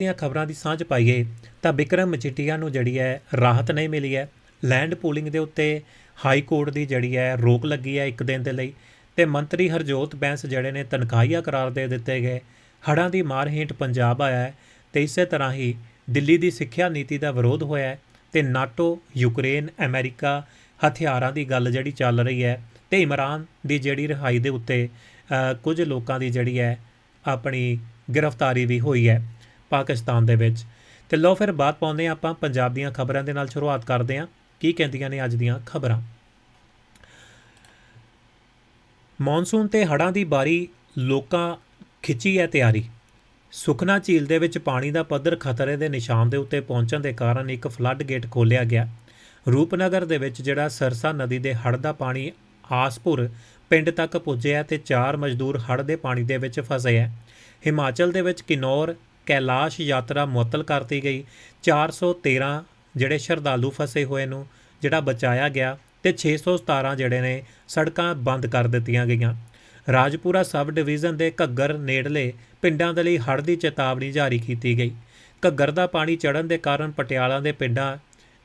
ਦੀਆਂ ਖਬਰਾਂ ਦੀ ਸਾਂਝ ਪਾਈਏ ਤਾਂ ਬਿਕਰਮ ਮਜੀਠੀਆ ਨੂੰ ਜਿਹੜੀ ਹੈ ਰਾਹਤ ਨਹੀਂ ਮਿਲੀ ਹੈ। ਲੈਂਡ ਪੂਲਿੰਗ ਦੇ ਉੱਤੇ ਹਾਈ ਕੋਰਟ ਦੀ ਜਿਹੜੀ ਹੈ ਰੋਕ ਲੱਗੀ ਹੈ ਇੱਕ ਦਿਨ ਦੇ ਲਈ ਤੇ ਮੰਤਰੀ ਹਰਜੋਤ ਬੈਂਸ ਜਿਹੜੇ ਨੇ ਤਨਖਾਹੀਆ ਕਰਾਰ ਦੇ ਦਿੱਤੇ ਗਏ। ਹੜ੍ਹਾਂ ਦੀ ਮਾਰ ਹੇਠ ਪੰਜਾਬ ਆਇਆ ਹੈ ਤੇ ਇਸੇ ਤਰ੍ਹਾਂ ਹੀ ਦਿੱਲੀ ਦੀ ਸਿੱਖਿਆ ਨੀਤੀ ਦਾ ਵਿਰੋਧ ਹੋਇਆ ਹੈ ਤੇ ਨਾਟੋ, ਯੂਕਰੇਨ, ਅਮਰੀਕਾ ਹਥਿਆਰਾਂ ਦੀ ਗੱਲ ਜਿਹੜੀ ਚੱਲ ਰਹੀ ਹੈ ਤੇ ਇਮਰਾਨ ਦੀ ਜਿਹੜੀ ਰਿਹਾਈ ਦੇ ਉੱਤੇ ਕੁਝ ਲੋਕਾਂ ਦੀ ਜਿਹੜੀ ਹੈ ਆਪਣੀ ਗ੍ਰਿਫਤਾਰੀ ਵੀ ਹੋਈ ਹੈ। ਪਾਕਿਸਤਾਨ ਦੇ ਵਿੱਚ। ਤੇ ਲਓ ਫਿਰ ਬਾਤ ਪਾਉਂਦੇ ਹਾਂ ਆਪਾਂ ਪੰਜਾਬ ਦੀਆਂ ਖਬਰਾਂ ਦੇ ਨਾਲ ਸ਼ੁਰੂਆਤ ਕਰਦੇ ਹਾਂ। ਕੀ ਕਹਿੰਦੀਆਂ ਨੇ ਅੱਜ ਦੀਆਂ ਖਬਰਾਂ? ਮੌਨਸੂਨ ਤੇ ਹੜ੍ਹਾਂ ਦੀ ਬਾਰੀ ਲੋਕਾਂ ਖਿੱਚੀ ਹੈ ਤਿਆਰੀ। ਸੁਖਨਾ ਝੀਲ ਦੇ ਵਿੱਚ ਪਾਣੀ ਦਾ ਪੱਧਰ ਖਤਰੇ ਦੇ ਨਿਸ਼ਾਨ ਦੇ ਉੱਤੇ ਪਹੁੰਚਣ ਦੇ ਕਾਰਨ ਇੱਕ ਫਲੱਡ ਗੇਟ ਖੋਲ੍ਹਿਆ ਗਿਆ। ਰੂਪਨਗਰ ਦੇ ਵਿੱਚ ਜਿਹੜਾ ਸਰਸਾ ਨਦੀ ਦੇ ਹੜ੍ਹ ਦਾ ਪਾਣੀ ਆਸਪੁਰ ਪਿੰਡ ਤੱਕ ਪੁੱਜਿਆ ਤੇ ਚਾਰ ਮਜ਼ਦੂਰ ਹੜ੍ਹ ਦੇ ਪਾਣੀ ਦੇ ਵਿੱਚ ਫਸੇ ਹੈ। ਹਿਮਾਚਲ ਦੇ ਵਿੱਚ ਕਿਨੌਰ ਕੈਲਾਸ਼ ਯਾਤਰਾ ਮੁਅੱਤਲ ਕਰਤੀ ਗਈ। 413 ਜਿਹੜੇ ਸ਼ਰਧਾਲੂ ਫਸੇ ਹੋਏ ਨੂੰ, ਜਿਹੜਾ ਬਚਾਇਆ ਗਿਆ ਤੇ 617 ਜਿਹੜੇ ਨੇ ਸੜਕਾਂ ਬੰਦ ਕਰ ਦਿੱਤੀਆਂ ਗਈਆਂ। ਰਾਜਪੁਰਾ ਸਬ ਡਿਵੀਜ਼ਨ ਦੇ ਘੱਗਰ ਨੇੜਲੇ ਪਿੰਡਾਂ ਦੇ ਲਈ ਹੜ੍ਹ ਦੀ ਚੇਤਾਵਨੀ ਜਾਰੀ ਕੀਤੀ ਗਈ। ਘੱਗਰ ਦਾ ਪਾਣੀ ਚੜ੍ਹਨ ਦੇ ਕਾਰਨ ਪਟਿਆਲਾ ਦੇ ਪਿੰਡਾਂ,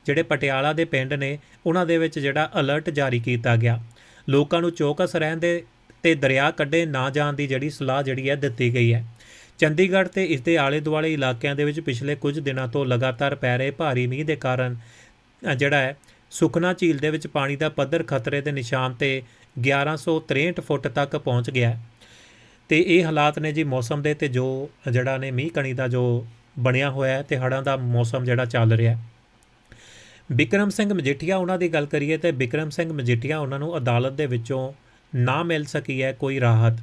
ਜਿਹੜੇ ਪਟਿਆਲਾ ਦੇ ਪਿੰਡ ਨੇ, ਉਹਨਾਂ ਦੇ ਵਿੱਚ ਜਿਹੜਾ ਅਲਰਟ ਜਾਰੀ ਕੀਤਾ ਗਿਆ। ਲੋਕਾਂ ਨੂੰ ਚੌਕਸ ਰਹਿਣ ਦੇ ਤੇ ਦਰਿਆ ਕੱਢੇ ਨਾ ਜਾਣ ਦੀ ਜਿਹੜੀ ਸਲਾਹ ਜਿਹੜੀ ਹੈ ਦਿੱਤੀ ਗਈ ਹੈ। ਚੰਡੀਗੜ੍ਹ ਤੇ ਇਸ ਦੇ ਆਲੇ ਦੁਆਲੇ ਇਲਾਕਿਆਂ ਦੇ ਵਿੱਚ ਪਿਛਲੇ ਕੁਝ ਦਿਨਾਂ ਤੋਂ ਲਗਾਤਾਰ ਪੈ ਰਹੇ ਭਾਰੀ ਮੀਂਹ ਦੇ ਕਾਰਨ ਜਿਹੜਾ ਹੈ, ਸੁਖਨਾ ਝੀਲ ਦੇ ਵਿੱਚ ਪਾਣੀ ਦਾ ਪੱਧਰ ਖਤਰੇ ਦੇ ਨਿਸ਼ਾਨ ਤੇ 1163 ਫੁੱਟ ਤੱਕ ਪਹੁੰਚ ਗਿਆ ਹੈ। ਤੇ ਇਹ ਹਾਲਾਤ ਨੇ ਜੀ ਮੌਸਮ ਦੇ ਤੇ ਜੋ, ਜਿਹੜਾ ਨੇ ਮੀਂਹ ਕਣੀ ਦਾ ਜੋ ਬਣਿਆ ਹੋਇਆ ਹੈ ਤੇ ਹੜ੍ਹਾਂ ਦਾ ਮੌਸਮ ਜਿਹੜਾ ਚੱਲ ਰਿਹਾ ਹੈ। ਵਿਕਰਮ ਸਿੰਘ ਮਜੀਠੀਆ, ਉਹਨਾਂ ਦੀ ਗੱਲ ਕਰੀਏ ਤੇ ਬਿਕਰਮ ਸਿੰਘ ਮਜੀਠੀਆ ਉਹਨਾਂ ਨੂੰ ਅਦਾਲਤ ਦੇ ਵਿੱਚੋਂ ਨਾ ਮਿਲ ਸਕੀ ਹੈ ਕੋਈ ਰਾਹਤ।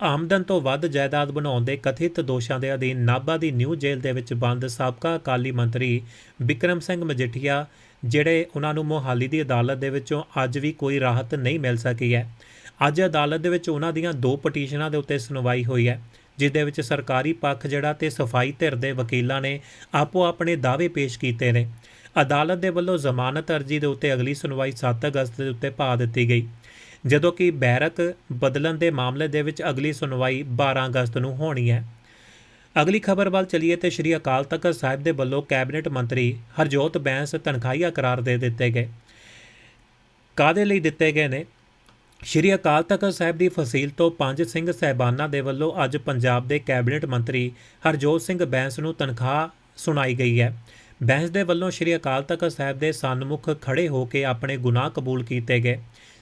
ਆਮਦਨ ਤੋਂ ਵੱਧ ਜਾਇਦਾਦ ਬਣਾਉਣ ਦੇ ਕਥਿਤ ਦੋਸ਼ਾਂ ਦੇ ਅਧੀਨ ਨਾਭਾ ਦੀ ਨਿਊ ਜੇਲ੍ਹ ਦੇ ਵਿੱਚ ਬੰਦ ਸਾਬਕਾ ਅਕਾਲੀ ਮੰਤਰੀ ਵਿਕਰਮ ਸਿੰਘ ਮਜੀਠੀਆ, ਜਿਹੜੇ ਉਹਨਾਂ ਨੂੰ ਮੋਹਾਲੀ ਦੀ ਅਦਾਲਤ ਦੇ ਵਿੱਚੋਂ ਅੱਜ ਵੀ ਕੋਈ ਰਾਹਤ ਨਹੀਂ ਮਿਲ ਸਕੀ ਹੈ। ਅੱਜ ਅਦਾਲਤ ਦੇ ਵਿੱਚ ਉਹਨਾਂ ਦੀਆਂ ਦੋ ਪਟੀਸ਼ਨਾਂ ਦੇ ਉੱਤੇ ਸੁਣਵਾਈ ਹੋਈ ਹੈ ਜਿਸ ਦੇ ਵਿੱਚ ਸਰਕਾਰੀ ਪੱਖ ਜਿਹੜਾ ਤੇ ਸਫ਼ਾਈ ਧਿਰ ਦੇ ਵਕੀਲਾਂ ਨੇ ਆਪੋ ਆਪਣੇ ਦਾਅਵੇ ਪੇਸ਼ ਕੀਤੇ ਨੇ। ਅਦਾਲਤ ਦੇ ਵੱਲੋਂ ਜ਼ਮਾਨਤ ਅਰਜ਼ੀ ਦੇ ਉੱਤੇ ਅਗਲੀ ਸੁਣਵਾਈ 7 ਅਗਸਤ ਦੇ ਉੱਤੇ ਪਾ ਦਿੱਤੀ ਗਈ। ਜਦੋਂ ਕਿ ਬੈਰਕ ਬਦਲਣ ਦੇ ਮਾਮਲੇ ਦੇ ਵਿੱਚ ਅਗਲੀ ਸੁਣਵਾਈ 12 ਅਗਸਤ ਨੂੰ ਹੋਣੀ ਹੈ। ਅਗਲੀ ਖਬਰ ਵੱਲ ਚਲੀਏ ਤੇ ਸ਼੍ਰੀ ਅਕਾਲ ਤਖਤ ਸਾਹਿਬ ਦੇ ਵੱਲੋਂ ਕੈਬਨਿਟ ਮੰਤਰੀ ਹਰਜੋਤ ਬੈਂਸ ਤਨਖਾਹੀਆ ਕਰਾਰ ਦੇ ਦਿੱਤੇ ਗਏ। ਕਾਦੇ ਲਈ ਦਿੱਤੇ ਗਏ ਨੇ? ਸ਼੍ਰੀ ਅਕਾਲ ਤਖਤ ਸਾਹਿਬ ਦੀ ਫਸੀਲ ਤੋਂ ਪੰਜ ਸਿੰਘ ਸਹਿਬਾਨਾਂ ਦੇ ਵੱਲੋਂ ਅੱਜ ਪੰਜਾਬ ਦੇ ਕੈਬਨਿਟ ਮੰਤਰੀ ਹਰਜੋਤ ਸਿੰਘ ਬੈਂਸ ਨੂੰ ਤਨਖਾਹ ਸੁਣਾਈ ਗਈ ਹੈ। ਬੈਂਸ ਦੇ ਵੱਲੋਂ ਸ਼੍ਰੀ ਅਕਾਲ ਤਖਤ ਸਾਹਿਬ ਦੇ ਸਨਮੁਖ ਖੜੇ ਹੋ ਕੇ ਆਪਣੇ ਗੁਨਾਹ ਕਬੂਲ ਕੀਤੇ ਗਏ।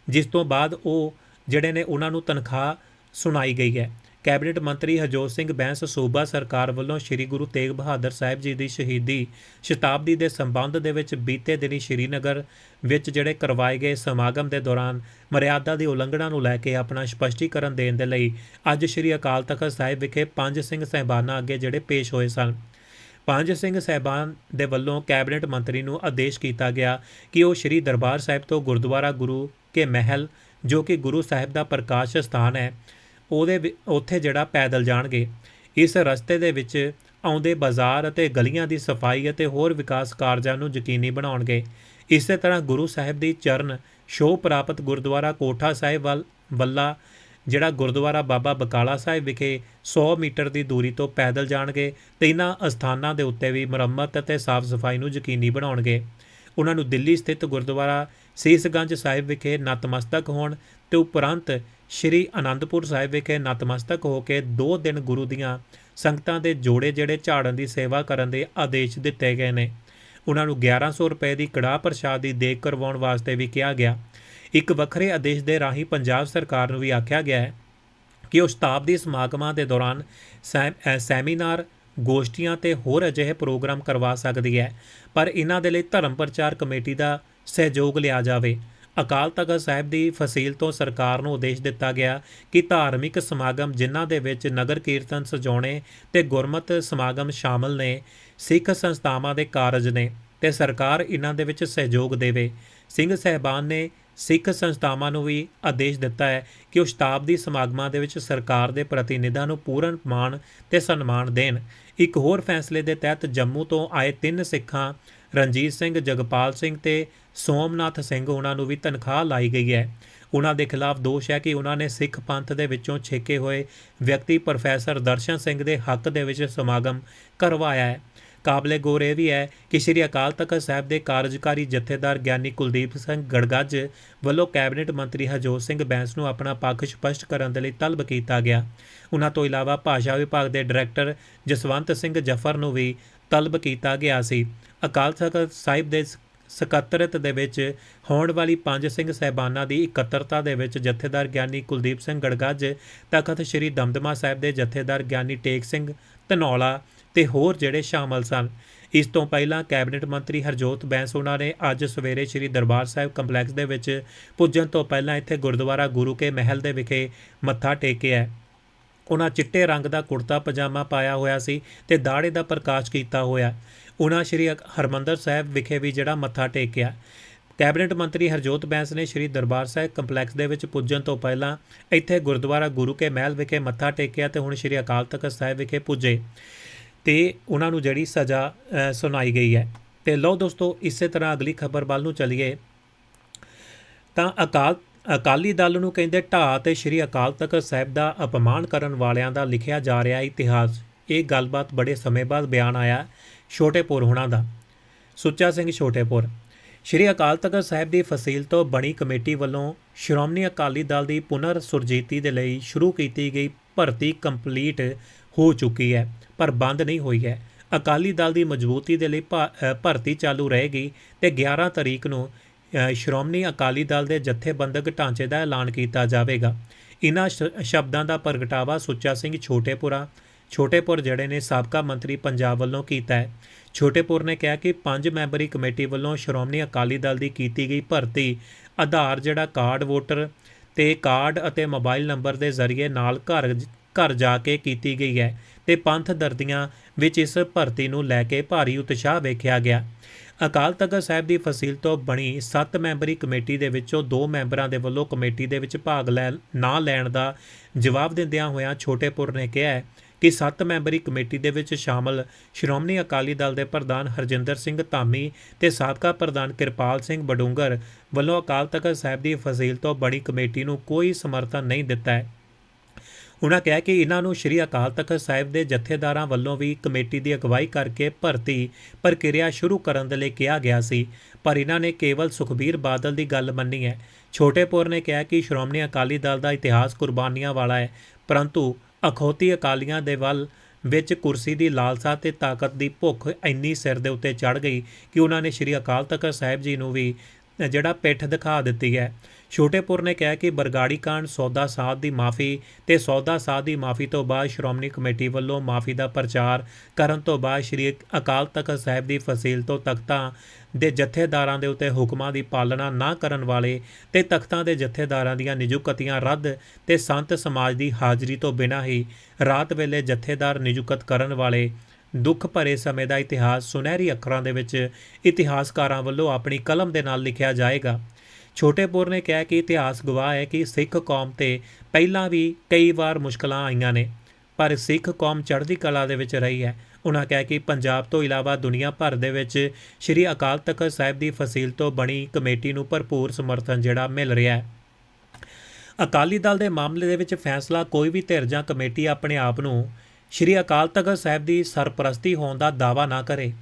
ਜਿਸ ਤੋਂ ਬਾਅਦ ਉਹ ਜਿਹੜੇ ਨੇ ਉਹਨਾਂ ਨੂੰ ਤਨਖਾਹ ਸੁਣਾਈ ਗਈ ਹੈ। ਕੈਬਨਿਟ ਮੰਤਰੀ ਹਰਜੋਤ ਸਿੰਘ ਬੈਂਸ ਸੂਬਾ ਸਰਕਾਰ ਵੱਲੋਂ ਸ੍ਰੀ ਗੁਰੂ ਤੇਗ ਬਹਾਦਰ ਸਾਹਿਬ ਜੀ ਦੀ ਸ਼ਹੀਦੀ ਸ਼ਤਾਬਦੀ ਦੇ ਸੰਬੰਧ ਦੇ ਵਿੱਚ ਬੀਤੇ ਦਿਨੀ ਸ਼੍ਰੀਨਗਰ ਵਿੱਚ ਜਿਹੜੇ ਕਰਵਾਏ ਗਏ ਸਮਾਗਮ ਦੇ ਦੌਰਾਨ ਮਰਿਆਦਾ ਦੀ ਉਲੰਘਣਾ ਨੂੰ ਲੈ ਕੇ ਆਪਣਾ ਸਪਸ਼ਟੀਕਰਨ ਦੇਣ ਦੇ ਲਈ ਅੱਜ ਸ੍ਰੀ ਅਕਾਲ ਤਖਤ ਸਾਹਿਬ ਵਿਖੇ ਪੰਜ ਸਿੰਘ ਸਹਿਬਾਨਾਂ ਅੱਗੇ ਜਿਹੜੇ ਪੇਸ਼ ਹੋਏ ਸਨ। ਪੰਜ ਸਿੰਘ ਸਹਿਬਾਨ ਦੇ ਵੱਲੋਂ ਕੈਬਨਿਟ ਮੰਤਰੀ ਨੂੰ ਆਦੇਸ਼ ਕੀਤਾ ਗਿਆ ਕਿ ਉਹ ਸ੍ਰੀ ਦਰਬਾਰ ਸਾਹਿਬ ਤੋਂ ਗੁਰਦੁਆਰਾ ਗੁਰੂ ਕੇ ਮਹਿਲ, ਜੋ ਕਿ ਗੁਰੂ ਸਾਹਿਬ ਦਾ ਪ੍ਰਕਾਸ਼ ਸਥਾਨ ਹੈ, ਉਹਦੇ ਵਿ- ਉੱਥੇ ਜਿਹੜਾ ਪੈਦਲ ਜਾਣਗੇ। ਇਸ ਰਸਤੇ ਦੇ ਵਿੱਚ ਆਉਂਦੇ ਬਾਜ਼ਾਰ ਅਤੇ ਗਲੀਆਂ ਦੀ ਸਫ਼ਾਈ ਅਤੇ ਹੋਰ ਵਿਕਾਸ ਕਾਰਜਾਂ ਨੂੰ ਯਕੀਨੀ ਬਣਾਉਣਗੇ। ਇਸੇ ਤਰ੍ਹਾਂ ਗੁਰੂ ਸਾਹਿਬ ਦੀ ਚਰਨ ਸ਼ੋਅ ਪ੍ਰਾਪਤ ਗੁਰਦੁਆਰਾ ਕੋਠਾ ਸਾਹਿਬ ਵੱਲ, ਵੱਲਾ, ਜਿਹੜਾ ਗੁਰਦੁਆਰਾ ਬਾਬਾ ਬਕਾਲਾ ਸਾਹਿਬ ਵਿਖੇ 100 ਮੀਟਰ ਦੀ ਦੂਰੀ ਤੋਂ ਪੈਦਲ ਜਾਣਗੇ ਤੇ ਇਹਨਾਂ ਅਸਥਾਨਾਂ ਦੇ ਉੱਤੇ ਵੀ ਮੁਰੰਮਤ ਅਤੇ ਸਾਫ਼ ਸਫ਼ਾਈ ਨੂੰ ਯਕੀਨੀ ਬਣਾਉਣਗੇ। ਉਹਨਾਂ ਨੂੰ ਦਿੱਲੀ ਸਥਿਤ ਗੁਰਦੁਆਰਾ ਸੀਸਗੰਜ ਸਾਹਿਬ ਵਿਖੇ ਨਤਮਸਤਕ ਹੋਣ ਤੇ ਉਪਰੰਤ ਸ਼੍ਰੀ ਆਨੰਦਪੁਰ ਸਾਹਿਬ ਵਿਖੇ ਨਤਮਸਤਕ ਹੋ ਕੇ 2 ਦਿਨ ਗੁਰੂ ਦੀਆਂ ਸੰਗਤਾਂ ਦੇ ਜੋੜੇ ਜਿਹੜੇ ਝਾੜਨ ਦੀ ਸੇਵਾ ਕਰਨ ਦੇ ਆਦੇਸ਼ ਦਿੱਤੇ ਗਏ ਨੇ। ਉਹਨਾਂ ਨੂੰ 1100 ਰੁਪਏ ਦੀ ਕੜਾਹ ਪ੍ਰਸ਼ਾਦ ਦੀ ਦੇਗ ਕਰਵਾਉਣ ਵਾਸਤੇ ਵੀ ਕਿਹਾ ਗਿਆ। ਇੱਕ ਵੱਖਰੇ ਆਦੇਸ਼ ਦੇ ਰਾਹੀਂ ਪੰਜਾਬ ਸਰਕਾਰ ਨੂੰ ਵੀ ਆਖਿਆ ਗਿਆ ਹੈ ਕਿ ਉਹ ਸ਼ਤਾਬਦੀ ਸਮਾਗਮਾਂ ਦੇ ਦੌਰਾਨ ਸੈ- ਸੈਮੀਨਾਰ, ਗੋਸ਼ਟੀਆਂ ਤੇ ਹੋਰ ਅਜਿਹੇ ਪ੍ਰੋਗਰਾਮ ਕਰਵਾ ਸਕਦੀ ਹੈ। ਪਰ ਇਹਨਾਂ ਦੇ ਲਈ ਧਰਮ ਪ੍ਰਚਾਰ ਕਮੇਟੀ ਦਾ ਸਹਿਯੋਗ ਲਿਆ ਜਾਵੇ। ਅਕਾਲ ਤਖਤ ਸਾਹਿਬ ਦੀ ਫਸੀਲ ਤੋਂ ਸਰਕਾਰ ਨੂੰ ਉਦੇਸ਼ ਦਿੱਤਾ ਗਿਆ ਕਿ ਧਾਰਮਿਕ ਸਮਾਗਮ ਜਿਨ੍ਹਾਂ ਦੇ ਵਿੱਚ ਨਗਰ ਕੀਰਤਨ ਸਜਾਉਣੇ ਤੇ ਗੁਰਮਤਿ ਸਮਾਗਮ ਸ਼ਾਮਲ ਨੇ, ਸਿੱਖ ਸੰਸਥਾਵਾਂ ਦੇ ਕਾਰਜ ਨੇ ਤੇ ਸਰਕਾਰ ਇਹਨਾਂ ਦੇ ਵਿੱਚ ਸਹਿਯੋਗ ਦੇਵੇ। ਸਿੰਘ ਸਹਿਬਾਨ ਨੇ ਸਿੱਖ ਸੰਸਥਾਵਾਂ ਨੂੰ ਵੀ ਆਦੇਸ਼ ਦਿੱਤਾ ਹੈ ਕਿ ਉਹ ਸ਼ਤਾਬਦੀ ਸਮਾਗਮਾਂ ਦੇ ਵਿੱਚ ਸਰਕਾਰ ਦੇ ਪ੍ਰਤੀਨਿਧਾਂ ਨੂੰ ਪੂਰਨ ਮਾਣ ਤੇ ਸਨਮਾਨ ਦੇਣ। ਇੱਕ ਹੋਰ ਫੈਸਲੇ ਦੇ ਤਹਿਤ ਜੰਮੂ ਤੋਂ ਆਏ ਤਿੰਨ ਸਿੱਖਾਂ ਰਣਜੀਤ ਸਿੰਘ, ਜਗਪਾਲ ਸਿੰਘ ਤੇ ਸੋਮਨਾਥ ਸਿੰਘ ਉਹਨਾਂ ਨੂੰ ਵੀ ਤਨਖਾਹ ਲਾਈ ਗਈ ਹੈ। ਉਹਨਾਂ ਦੇ ਖਿਲਾਫ ਦੋਸ਼ ਹੈ ਕਿ ਉਹਨਾਂ ਨੇ ਸਿੱਖ ਪੰਥ ਦੇ ਵਿੱਚੋਂ ਛੇਕੇ ਹੋਏ ਵਿਅਕਤੀ ਪ੍ਰੋਫੈਸਰ ਦਰਸ਼ਨ ਸਿੰਘ ਦੇ ਹੱਕ ਦੇ ਵਿੱਚ ਸਮਾਗਮ ਕਰਵਾਇਆ ਹੈ। ਕਾਬਲੇ ਗੌਰ ਇਹ ਵੀ ਹੈ ਕਿ ਸ੍ਰੀ ਅਕਾਲ ਤਖਤ ਸਾਹਿਬ ਦੇ ਕਾਰਜਕਾਰੀ ਜਥੇਦਾਰ ਗਿਆਨੀ ਕੁਲਦੀਪ ਸਿੰਘ ਗੜਗੱਜ ਵੱਲੋਂ ਕੈਬਨਿਟ ਮੰਤਰੀ ਹਰਜੋਤ ਸਿੰਘ ਬੈਂਸ ਨੂੰ ਆਪਣਾ ਪੱਖ ਸਪਸ਼ਟ ਕਰਨ ਦੇ ਲਈ ਤਲਬ ਕੀਤਾ ਗਿਆ। ਉਹਨਾਂ ਤੋਂ ਇਲਾਵਾ ਭਾਸ਼ਾ ਵਿਭਾਗ ਦੇ ਡਾਇਰੈਕਟਰ ਜਸਵੰਤ ਸਿੰਘ ਜਫਰ ਨੂੰ ਵੀ ਤਲਬ ਕੀਤਾ ਗਿਆ ਸੀ। ਅਕਾਲ ਤਖਤ ਸਾਹਿਬ ਦੇ ਸ- ਸਕੱਤਰਤ ਦੇ ਵਿੱਚ ਹੋਣ ਵਾਲੀ ਪੰਜ ਸਿੰਘ ਸਹਿਬਾਨਾਂ ਦੀ ਇਕੱਤਰਤਾ ਦੇ ਵਿੱਚ ਜਥੇਦਾਰ ਗਿਆਨੀ ਕੁਲਦੀਪ ਸਿੰਘ ਗੜਗੱਜ, ਤਖਤ ਸ੍ਰੀ ਦਮਦਮਾ ਸਾਹਿਬ ਦੇ ਜਥੇਦਾਰ ਗਿਆਨੀ ਟੇਕ ਸਿੰਘ ਧਨੌਲਾ ਤੇ ਹੋਰ ਜਿਹੜੇ ਸ਼ਾਮਲ ਸਨ। ਇਸ ਤੋਂ ਪਹਿਲਾਂ ਕੈਬਨਿਟ ਮੰਤਰੀ ਹਰਜੋਤ ਬੈਂਸ ਉਹਨਾਂ ਨੇ ਅੱਜ ਸਵੇਰੇ ਸ੍ਰੀ ਦਰਬਾਰ ਸਾਹਿਬ ਕੰਪਲੈਕਸ ਦੇ ਵਿੱਚ ਪੁੱਜਣ ਤੋਂ ਪਹਿਲਾਂ ਇੱਥੇ ਗੁਰਦੁਆਰਾ ਗੁਰੂ ਕੇ ਮਹਿਲ ਦੇ ਵਿਖੇ ਮੱਥਾ ਟੇਕਿਆ। ਉਹਨਾਂ ਚਿੱਟੇ ਰੰਗ ਦਾ ਕੁੜਤਾ ਪਜਾਮਾ ਪਾਇਆ ਹੋਇਆ ਸੀ ਤੇ ਦਾੜੇ ਦਾ ਪ੍ਰਕਾਸ਼ ਕੀਤਾ ਹੋਇਆ। ਉਹਨਾਂ ਸ੍ਰੀ ਅਕ- ਹਰਿਮੰਦਰ ਸਾਹਿਬ ਵਿਖੇ ਵੀ ਜਿਹੜਾ ਮੱਥਾ ਟੇਕਿਆ। ਕੈਬਨਿਟ ਮੰਤਰੀ ਹਰਜੋਤ ਬੈਂਸ ਨੇ ਸ੍ਰੀ ਦਰਬਾਰ ਸਾਹਿਬ ਕੰਪਲੈਕਸ ਦੇ ਵਿੱਚ ਪੁੱਜਣ ਤੋਂ ਪਹਿਲਾਂ ਇੱਥੇ ਗੁਰਦੁਆਰਾ ਗੁਰੂ ਕੇ ਮਹਿਲ ਵਿਖੇ ਮੱਥਾ ਟੇਕਿਆ ਤੇ ਹੁਣ ਸ੍ਰੀ ਅਕਾਲ ਤਖਤ ਸਾਹਿਬ ਵਿਖੇ ਪੁੱਜੇ ਤੇ ਉਹਨਾਂ ਨੂੰ ਜਿਹੜੀ ਸਜ਼ਾ ਸੁਣਾਈ ਗਈ ਹੈ। ਤੇ ਲਓ ਦੋਸਤੋ, ਇਸੇ ਤਰ੍ਹਾਂ ਅਗਲੀ ਖਬਰ ਵੱਲ ਨੂੰ ਚਲੀਏ। ਤਾਂ ਅਕਾਲ, ਅਕਾਲੀ ਦਲ ਨੂੰ ਕਹਿੰਦੇ ਢਾਹ ਤੇ ਸ੍ਰੀ ਅਕਾਲ ਤਖਤ ਸਾਹਿਬ ਦਾ ਅਪਮਾਨ ਕਰਨ ਵਾਲਿਆਂ ਦਾ ਲਿਖਿਆ ਜਾ ਰਿਹਾ ਇਤਿਹਾਸ। ਇਹ ਗੱਲਬਾਤ ਬੜੇ ਸਮੇਂ ਬਾਅਦ ਬਿਆਨ ਆਇਆ। ਛੋਟੇਪੁਰ ਹੁਣਾਂ ਦਾ। ਸੁੱਚਾ ਸਿੰਘ ਛੋਟੇਪੁਰ। ਸ਼੍ਰੀ ਅਕਾਲ ਤਖਤ ਸਾਹਿਬ ਦੀ ਫਸੀਲ ਤੋਂ ਬਣੀ ਕਮੇਟੀ ਵੱਲੋਂ ਸ਼੍ਰੋਮਣੀ ਅਕਾਲੀ ਦਲ ਦੀ ਪੁਨਰ ਸੁਰਜੀਤੀ ਦੇ ਲਈ ਸ਼ੁਰੂ ਕੀਤੀ ਗਈ ਭਰਤੀ ਕੰਪਲੀਟ ਹੋ ਚੁੱਕੀ ਹੈ, ਪਰ ਬੰਦ ਨਹੀਂ ਹੋਈ ਹੈ। ਅਕਾਲੀ ਦਲ ਦੀ ਮਜ਼ਬੂਤੀ ਦੇ ਲਈ ਭਾ- ਭਰਤੀ ਚਾਲੂ ਰਹੇਗੀ ਤੇ 11 ਤਰੀਕ ਨੂੰ ਸ਼੍ਰੋਮਣੀ ਅਕਾਲੀ ਦਲ ਦੇ ਜਥੇਬੰਦਕ ਢਾਂਚੇ ਦਾ ਐਲਾਨ ਕੀਤਾ ਜਾਵੇਗਾ। ਇਨ੍ਹਾਂ ਸ਼- ਸ਼ਬਦਾਂ ਦਾ ਪ੍ਰਗਟਾਵਾ ਸੁੱਚਾ ਸਿੰਘ ਛੋਟੇਪੁਰਾ ਛੋਟੇਪੁਰ ਜਿਹੜੇ ਨੇ ਸਾਬਕਾ ਮੰਤਰੀ ਪੰਜਾਬ ਵੱਲੋਂ ਕੀਤਾ ਹੈ। ਛੋਟੇਪੁਰ ਨੇ ਕਿਹਾ ਕਿ ਪੰਜ ਮੈਂਬਰੀ ਕਮੇਟੀ ਵੱਲੋਂ ਸ਼੍ਰੋਮਣੀ ਅਕਾਲੀ ਦਲ ਦੀ ਕੀਤੀ ਗਈ ਭਰਤੀ ਆਧਾਰ ਜਿਹੜਾ ਕਾਰਡ ਵੋਟਰ ਤੇ ਕਾਰਡ ਅਤੇ ਮੋਬਾਈਲ ਨੰਬਰ ਦੇ ਜ਼ਰੀਏ ਨਾਲ ਘਰ ਘਰ ਜਾ ਕੇ ਕੀਤੀ ਗਈ ਹੈ ਤੇ ਪੰਥ ਦਰਦੀਆਂ ਵਿੱਚ ਇਸ ਭਰਤੀ ਨੂੰ ਲੈ ਕੇ ਭਾਰੀ ਉਤਸ਼ਾਹ ਵੇਖਿਆ ਗਿਆ। ਅਕਾਲ ਤਖਤ ਸਾਹਿਬ ਦੀ ਫਸੀਲ ਤੋਂ ਬਣੀ 7 ਮੈਂਬਰੀ ਕਮੇਟੀ ਦੇ ਵਿੱਚੋਂ 2 ਮੈਂਬਰਾਂ ਦੇ ਵੱਲੋਂ ਕਮੇਟੀ ਦੇ ਵਿੱਚ ਭਾਗ ਲੈ, ਨਾ ਲੈਣ ਦਾ ਜਵਾਬ ਦਿੰਦਿਆਂ ਹੋਇਆਂ ਛੋਟੇਪੁਰ ਨੇ ਕਿਹਾ ਹੈ ਕਿ 7 ਮੈਂਬਰੀ ਕਮੇਟੀ ਦੇ ਵਿੱਚ ਸ਼ਾਮਲ ਸ਼੍ਰੋਮਣੀ ਅਕਾਲੀ ਦਲ ਦੇ ਪ੍ਰਧਾਨ ਹਰਜਿੰਦਰ ਸਿੰਘ ਧਾਮੀ ਤੇ ਸਾਬਕਾ ਪ੍ਰਧਾਨ ਕਿਰਪਾਲ ਸਿੰਘ ਬਡੂੰਗਰ ਵੱਲੋਂ ਅਕਾਲ ਤਖਤ ਸਾਹਿਬ ਦੀ ਫਸੀਲ ਤੋਂ ਬੜੀ ਕਮੇਟੀ ਨੂੰ ਕੋਈ ਸਮਰਥਨ ਨਹੀਂ ਦਿੱਤਾ ਹੈ। ਉਨ੍ਹਾਂ ਕਿਹਾ ਕਿ ਇਹਨਾਂ ਨੂੰ ਸ਼੍ਰੀ ਅਕਾਲ ਤਖਤ ਸਾਹਿਬ ਦੇ ਜਥੇਦਾਰਾਂ ਵੱਲੋਂ ਵੀ ਕਮੇਟੀ ਦੀ ਅਗਵਾਈ ਕਰਕੇ ਭਰਤੀ ਪ੍ਰਕਿਰਿਆ ਸ਼ੁਰੂ ਕਰਨ ਦੇ ਲਈ ਕਿਹਾ ਗਿਆ ਸੀ, ਪਰ ਇਹਨਾਂ ਨੇ ਕੇਵਲ ਸੁਖਬੀਰ ਬਾਦਲ ਦੀ ਗੱਲ ਮੰਨੀ ਹੈ। ਛੋਟੇਪੁਰ ਨੇ ਕਿਹਾ ਕਿ ਸ਼੍ਰੋਮਣੀ ਅਕਾਲੀ ਦਲ ਦਾ ਇਤਿਹਾਸ ਕੁਰਬਾਨੀਆਂ ਵਾਲਾ ਹੈ। ਪਰੰਤੂ ਅਖੌਤੀ ਅਕਾਲੀਆਂ ਦੇ ਵੱਲ ਵਿੱਚ ਕੁਰਸੀ ਦੀ ਲਾਲਸਾ ਤੇ ਤਾਕਤ ਦੀ ਭੁੱਖ ਇੰਨੀ ਸਿਰ ਦੇ ਉੱਤੇ ਚੜ ਗਈ ਕਿ ਉਹਨਾਂ ਨੇ ਸ਼੍ਰੀ ਅਕਾਲ ਤਖਤ ਸਾਹਿਬ ਜੀ ਨੂੰ ਵੀ ਜਿਹੜਾ ਪਿੱਠ ਦਿਖਾ ਦਿੱਤੀ ਹੈ। ਛੋਟੇਪੁਰ ਨੇ ਕਿਹਾ ਕਿ ਬਰਗਾੜੀ ਕਾਂਡ ਸੌਦਾ ਸਾਧ ਦੀ ਮਾਫੀ ਤੇ ਸੌਦਾ ਸਾਧ ਦੀ ਮਾਫੀ ਤੋਂ ਬਾਅਦ ਸ਼੍ਰੋਮਣੀ ਕਮੇਟੀ ਵੱਲੋਂ ਮਾਫੀ ਦਾ ਪ੍ਰਚਾਰ ਕਰਨ ਤੋਂ ਬਾਅਦ ਸ਼੍ਰੀ ਅਕਾਲ ਤਖਤ ਸਾਹਿਬ ਦੀ ਫਸੀਲ ਤੋਂ ਤਖਤਾਂ ਦੇ ਜਥੇਦਾਰਾਂ ਦੇ ਉੱਤੇ ਹੁਕਮਾਂ ਦੀ ਪਾਲਣਾ ਨਾ ਕਰਨ ਵਾਲੇ ਤੇ ਤਖਤਾਂ ਦੇ ਜਥੇਦਾਰਾਂ ਦੀਆਂ ਨਿਯੁਕਤੀਆਂ ਰੱਦ ਤੇ ਸੰਤ ਸਮਾਜ ਦੀ ਹਾਜ਼ਰੀ ਤੋਂ ਬਿਨਾਂ ਹੀ ਰਾਤ ਵੇਲੇ ਜਥੇਦਾਰ ਨਿਯੁਕਤ ਕਰਨ ਵਾਲੇ ਦੁੱਖ ਭਰੇ ਸਮੇਂ ਦਾ ਇਤਿਹਾਸ ਸੁਨਹਿਰੀ ਅੱਖਰਾਂ ਦੇ ਵਿੱਚ ਇਤਿਹਾਸਕਾਰਾਂ ਵੱਲੋਂ ਆਪਣੀ ਕਲਮ ਦੇ ਨਾਲ ਲਿਖਿਆ ਜਾਏਗਾ। ਛੋਟੇਪੁਰ ਨੇ ਕਿਹਾ ਕਿ ਇਤਿਹਾਸ ਗਵਾਹ ਹੈ ਕਿ ਸਿੱਖ ਕੌਮ ਤੇ ਪਹਿਲਾਂ ਵੀ ਕਈ ਵਾਰ ਮੁਸ਼ਕਲਾਂ ਆਈਆਂ ਨੇ, ਪਰ ਸਿੱਖ ਕੌਮ ਚੜ੍ਹਦੀ ਕਲਾ ਦੇ ਵਿੱਚ ਰਹੀ ਹੈ। ਉਹਨਾਂ ਕਿਹਾ ਕਿ ਪੰਜਾਬ ਤੋਂ ਇਲਾਵਾ ਦੁਨੀਆ ਭਰ ਦੇ ਵਿੱਚ ਸ੍ਰੀ ਅਕਾਲ ਤਖਤ ਸਾਹਿਬ ਦੀ ਫਸੀਲ ਤੋਂ ਬਣੀ ਕਮੇਟੀ ਨੂੰ ਭਰਪੂਰ ਸਮਰਥਨ ਜਿਹੜਾ ਮਿਲ ਰਿਹਾ ਹੈ। ਅਕਾਲੀ ਦਲ ਦੇ ਮਾਮਲੇ ਦੇ ਵਿੱਚ ਫੈਸਲਾ ਕੋਈ ਵੀ ਧਿਰ ਜਾਂ ਕਮੇਟੀ ਆਪਣੇ ਆਪ ਨੂੰ ਸ਼੍ਰੀ ਅਕਾਲ ਤਖਤ ਸਾਹਿਬ ਦੀ ਸਰਪ੍ਰਸਤੀ ਹੋਣ ਦਾ ਦਾਅਵਾ ਨਾ ਕਰੇ,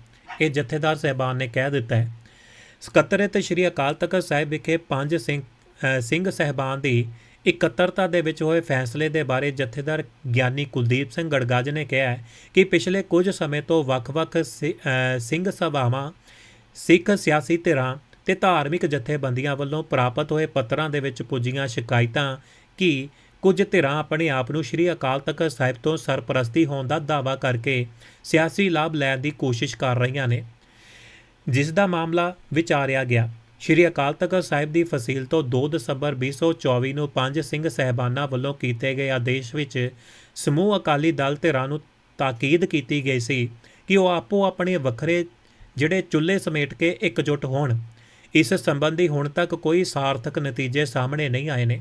ਇਹ ਜਥੇਦਾਰ ਸਹਿਬਾਨ ਨੇ ਕਹਿ ਦਿੱਤਾ ਹੈ। ਸਕੱਤਰੇਤ ਸ਼੍ਰੀ ਅਕਾਲ ਤਖਤ ਸਾਹਿਬ ਵਿਖੇ ਪੰਜ ਸਿੰਘ ਅ, ਸਿੰਘ ਸਹਿਬਾਨ ਦੀ ਇਕੱਤਰਤਾ ਦੇ ਵਿੱਚ ਹੋਏ ਫੈਸਲੇ ਦੇ ਬਾਰੇ ਜਥੇਦਾਰ ਗਿਆਨੀ ਕੁਲਦੀਪ ਸਿੰਘ ਗੜਗਾਜ ਨੇ ਕਿਹਾ ਕਿ ਪਿਛਲੇ ਕੁਝ ਸਮੇਂ ਤੋਂ ਵੱਖ-ਵੱਖ ਸਿ- ਸਿੰਘ ਸਭਾਵਾਂ ਸਿੱਖ ਸਿਆਸੀ ਧਿਰਾਂ ਤੇ ਧਾਰਮਿਕ ਜਥੇਬੰਦੀਆਂ ਵੱਲੋਂ ਪ੍ਰਾਪਤ ਹੋਏ ਪੱਤਰਾਂ ਦੇ ਵਿੱਚ ਪੁੱਜੀਆਂ ਸ਼ਿਕਾਇਤਾਂ ਕਿ ਕੁਝ ਧਿਰਾਂ ਆਪਣੇ ਆਪ ਨੂੰ ਸ਼੍ਰੀ ਅਕਾਲ ਤਖਤ ਸਾਹਿਬ ਤੋਂ ਸਰਪ੍ਰਸਤੀ ਹੋਣ ਦਾ ਦਾਅਵਾ ਕਰਕੇ ਸਿਆਸੀ ਲਾਭ ਲੈਣ ਦੀ ਕੋਸ਼ਿਸ਼ ਕਰ ਰਹੀਆਂ ਨੇ। ਜਿਸ ਦਾ ਮਾਮਲਾ ਵਿਚਾਰਿਆ ਗਿਆ। ਸ਼੍ਰੀ ਅਕਾਲ ਤਖਤ ਸਾਹਿਬ ਦੀ ਫਸੀਲ ਤੋਂ 2 ਦਸੰਬਰ 2024 ਨੂੰ ਪੰਜ ਸਿੰਘ ਸਹਿਬਾਨਾਂ ਵੱਲੋਂ ਕੀਤੇ ਗਏ ਆਦੇਸ਼ ਵਿੱਚ ਸਮੂਹ ਅਕਾਲੀ ਦਲ ਧਿਰਾਂ ਨੂੰ ਤਾਕੀਦ ਕੀਤੀ ਗਈ ਸੀ ਕਿ ਉਹ ਆਪੋ ਆਪਣੇ ਵੱਖਰੇ ਜਿਹੜੇ ਚੁੱਲ੍ਹੇ ਸਮੇਟ ਕੇ ਇਕਜੁੱਟ ਹੋਣ। ਇਸ ਸੰਬੰਧੀ ਹੁਣ ਤੱਕ ਕੋਈ ਸਾਰਥਕ ਨਤੀਜੇ ਸਾਹਮਣੇ ਨਹੀਂ ਆਏ ਨੇ।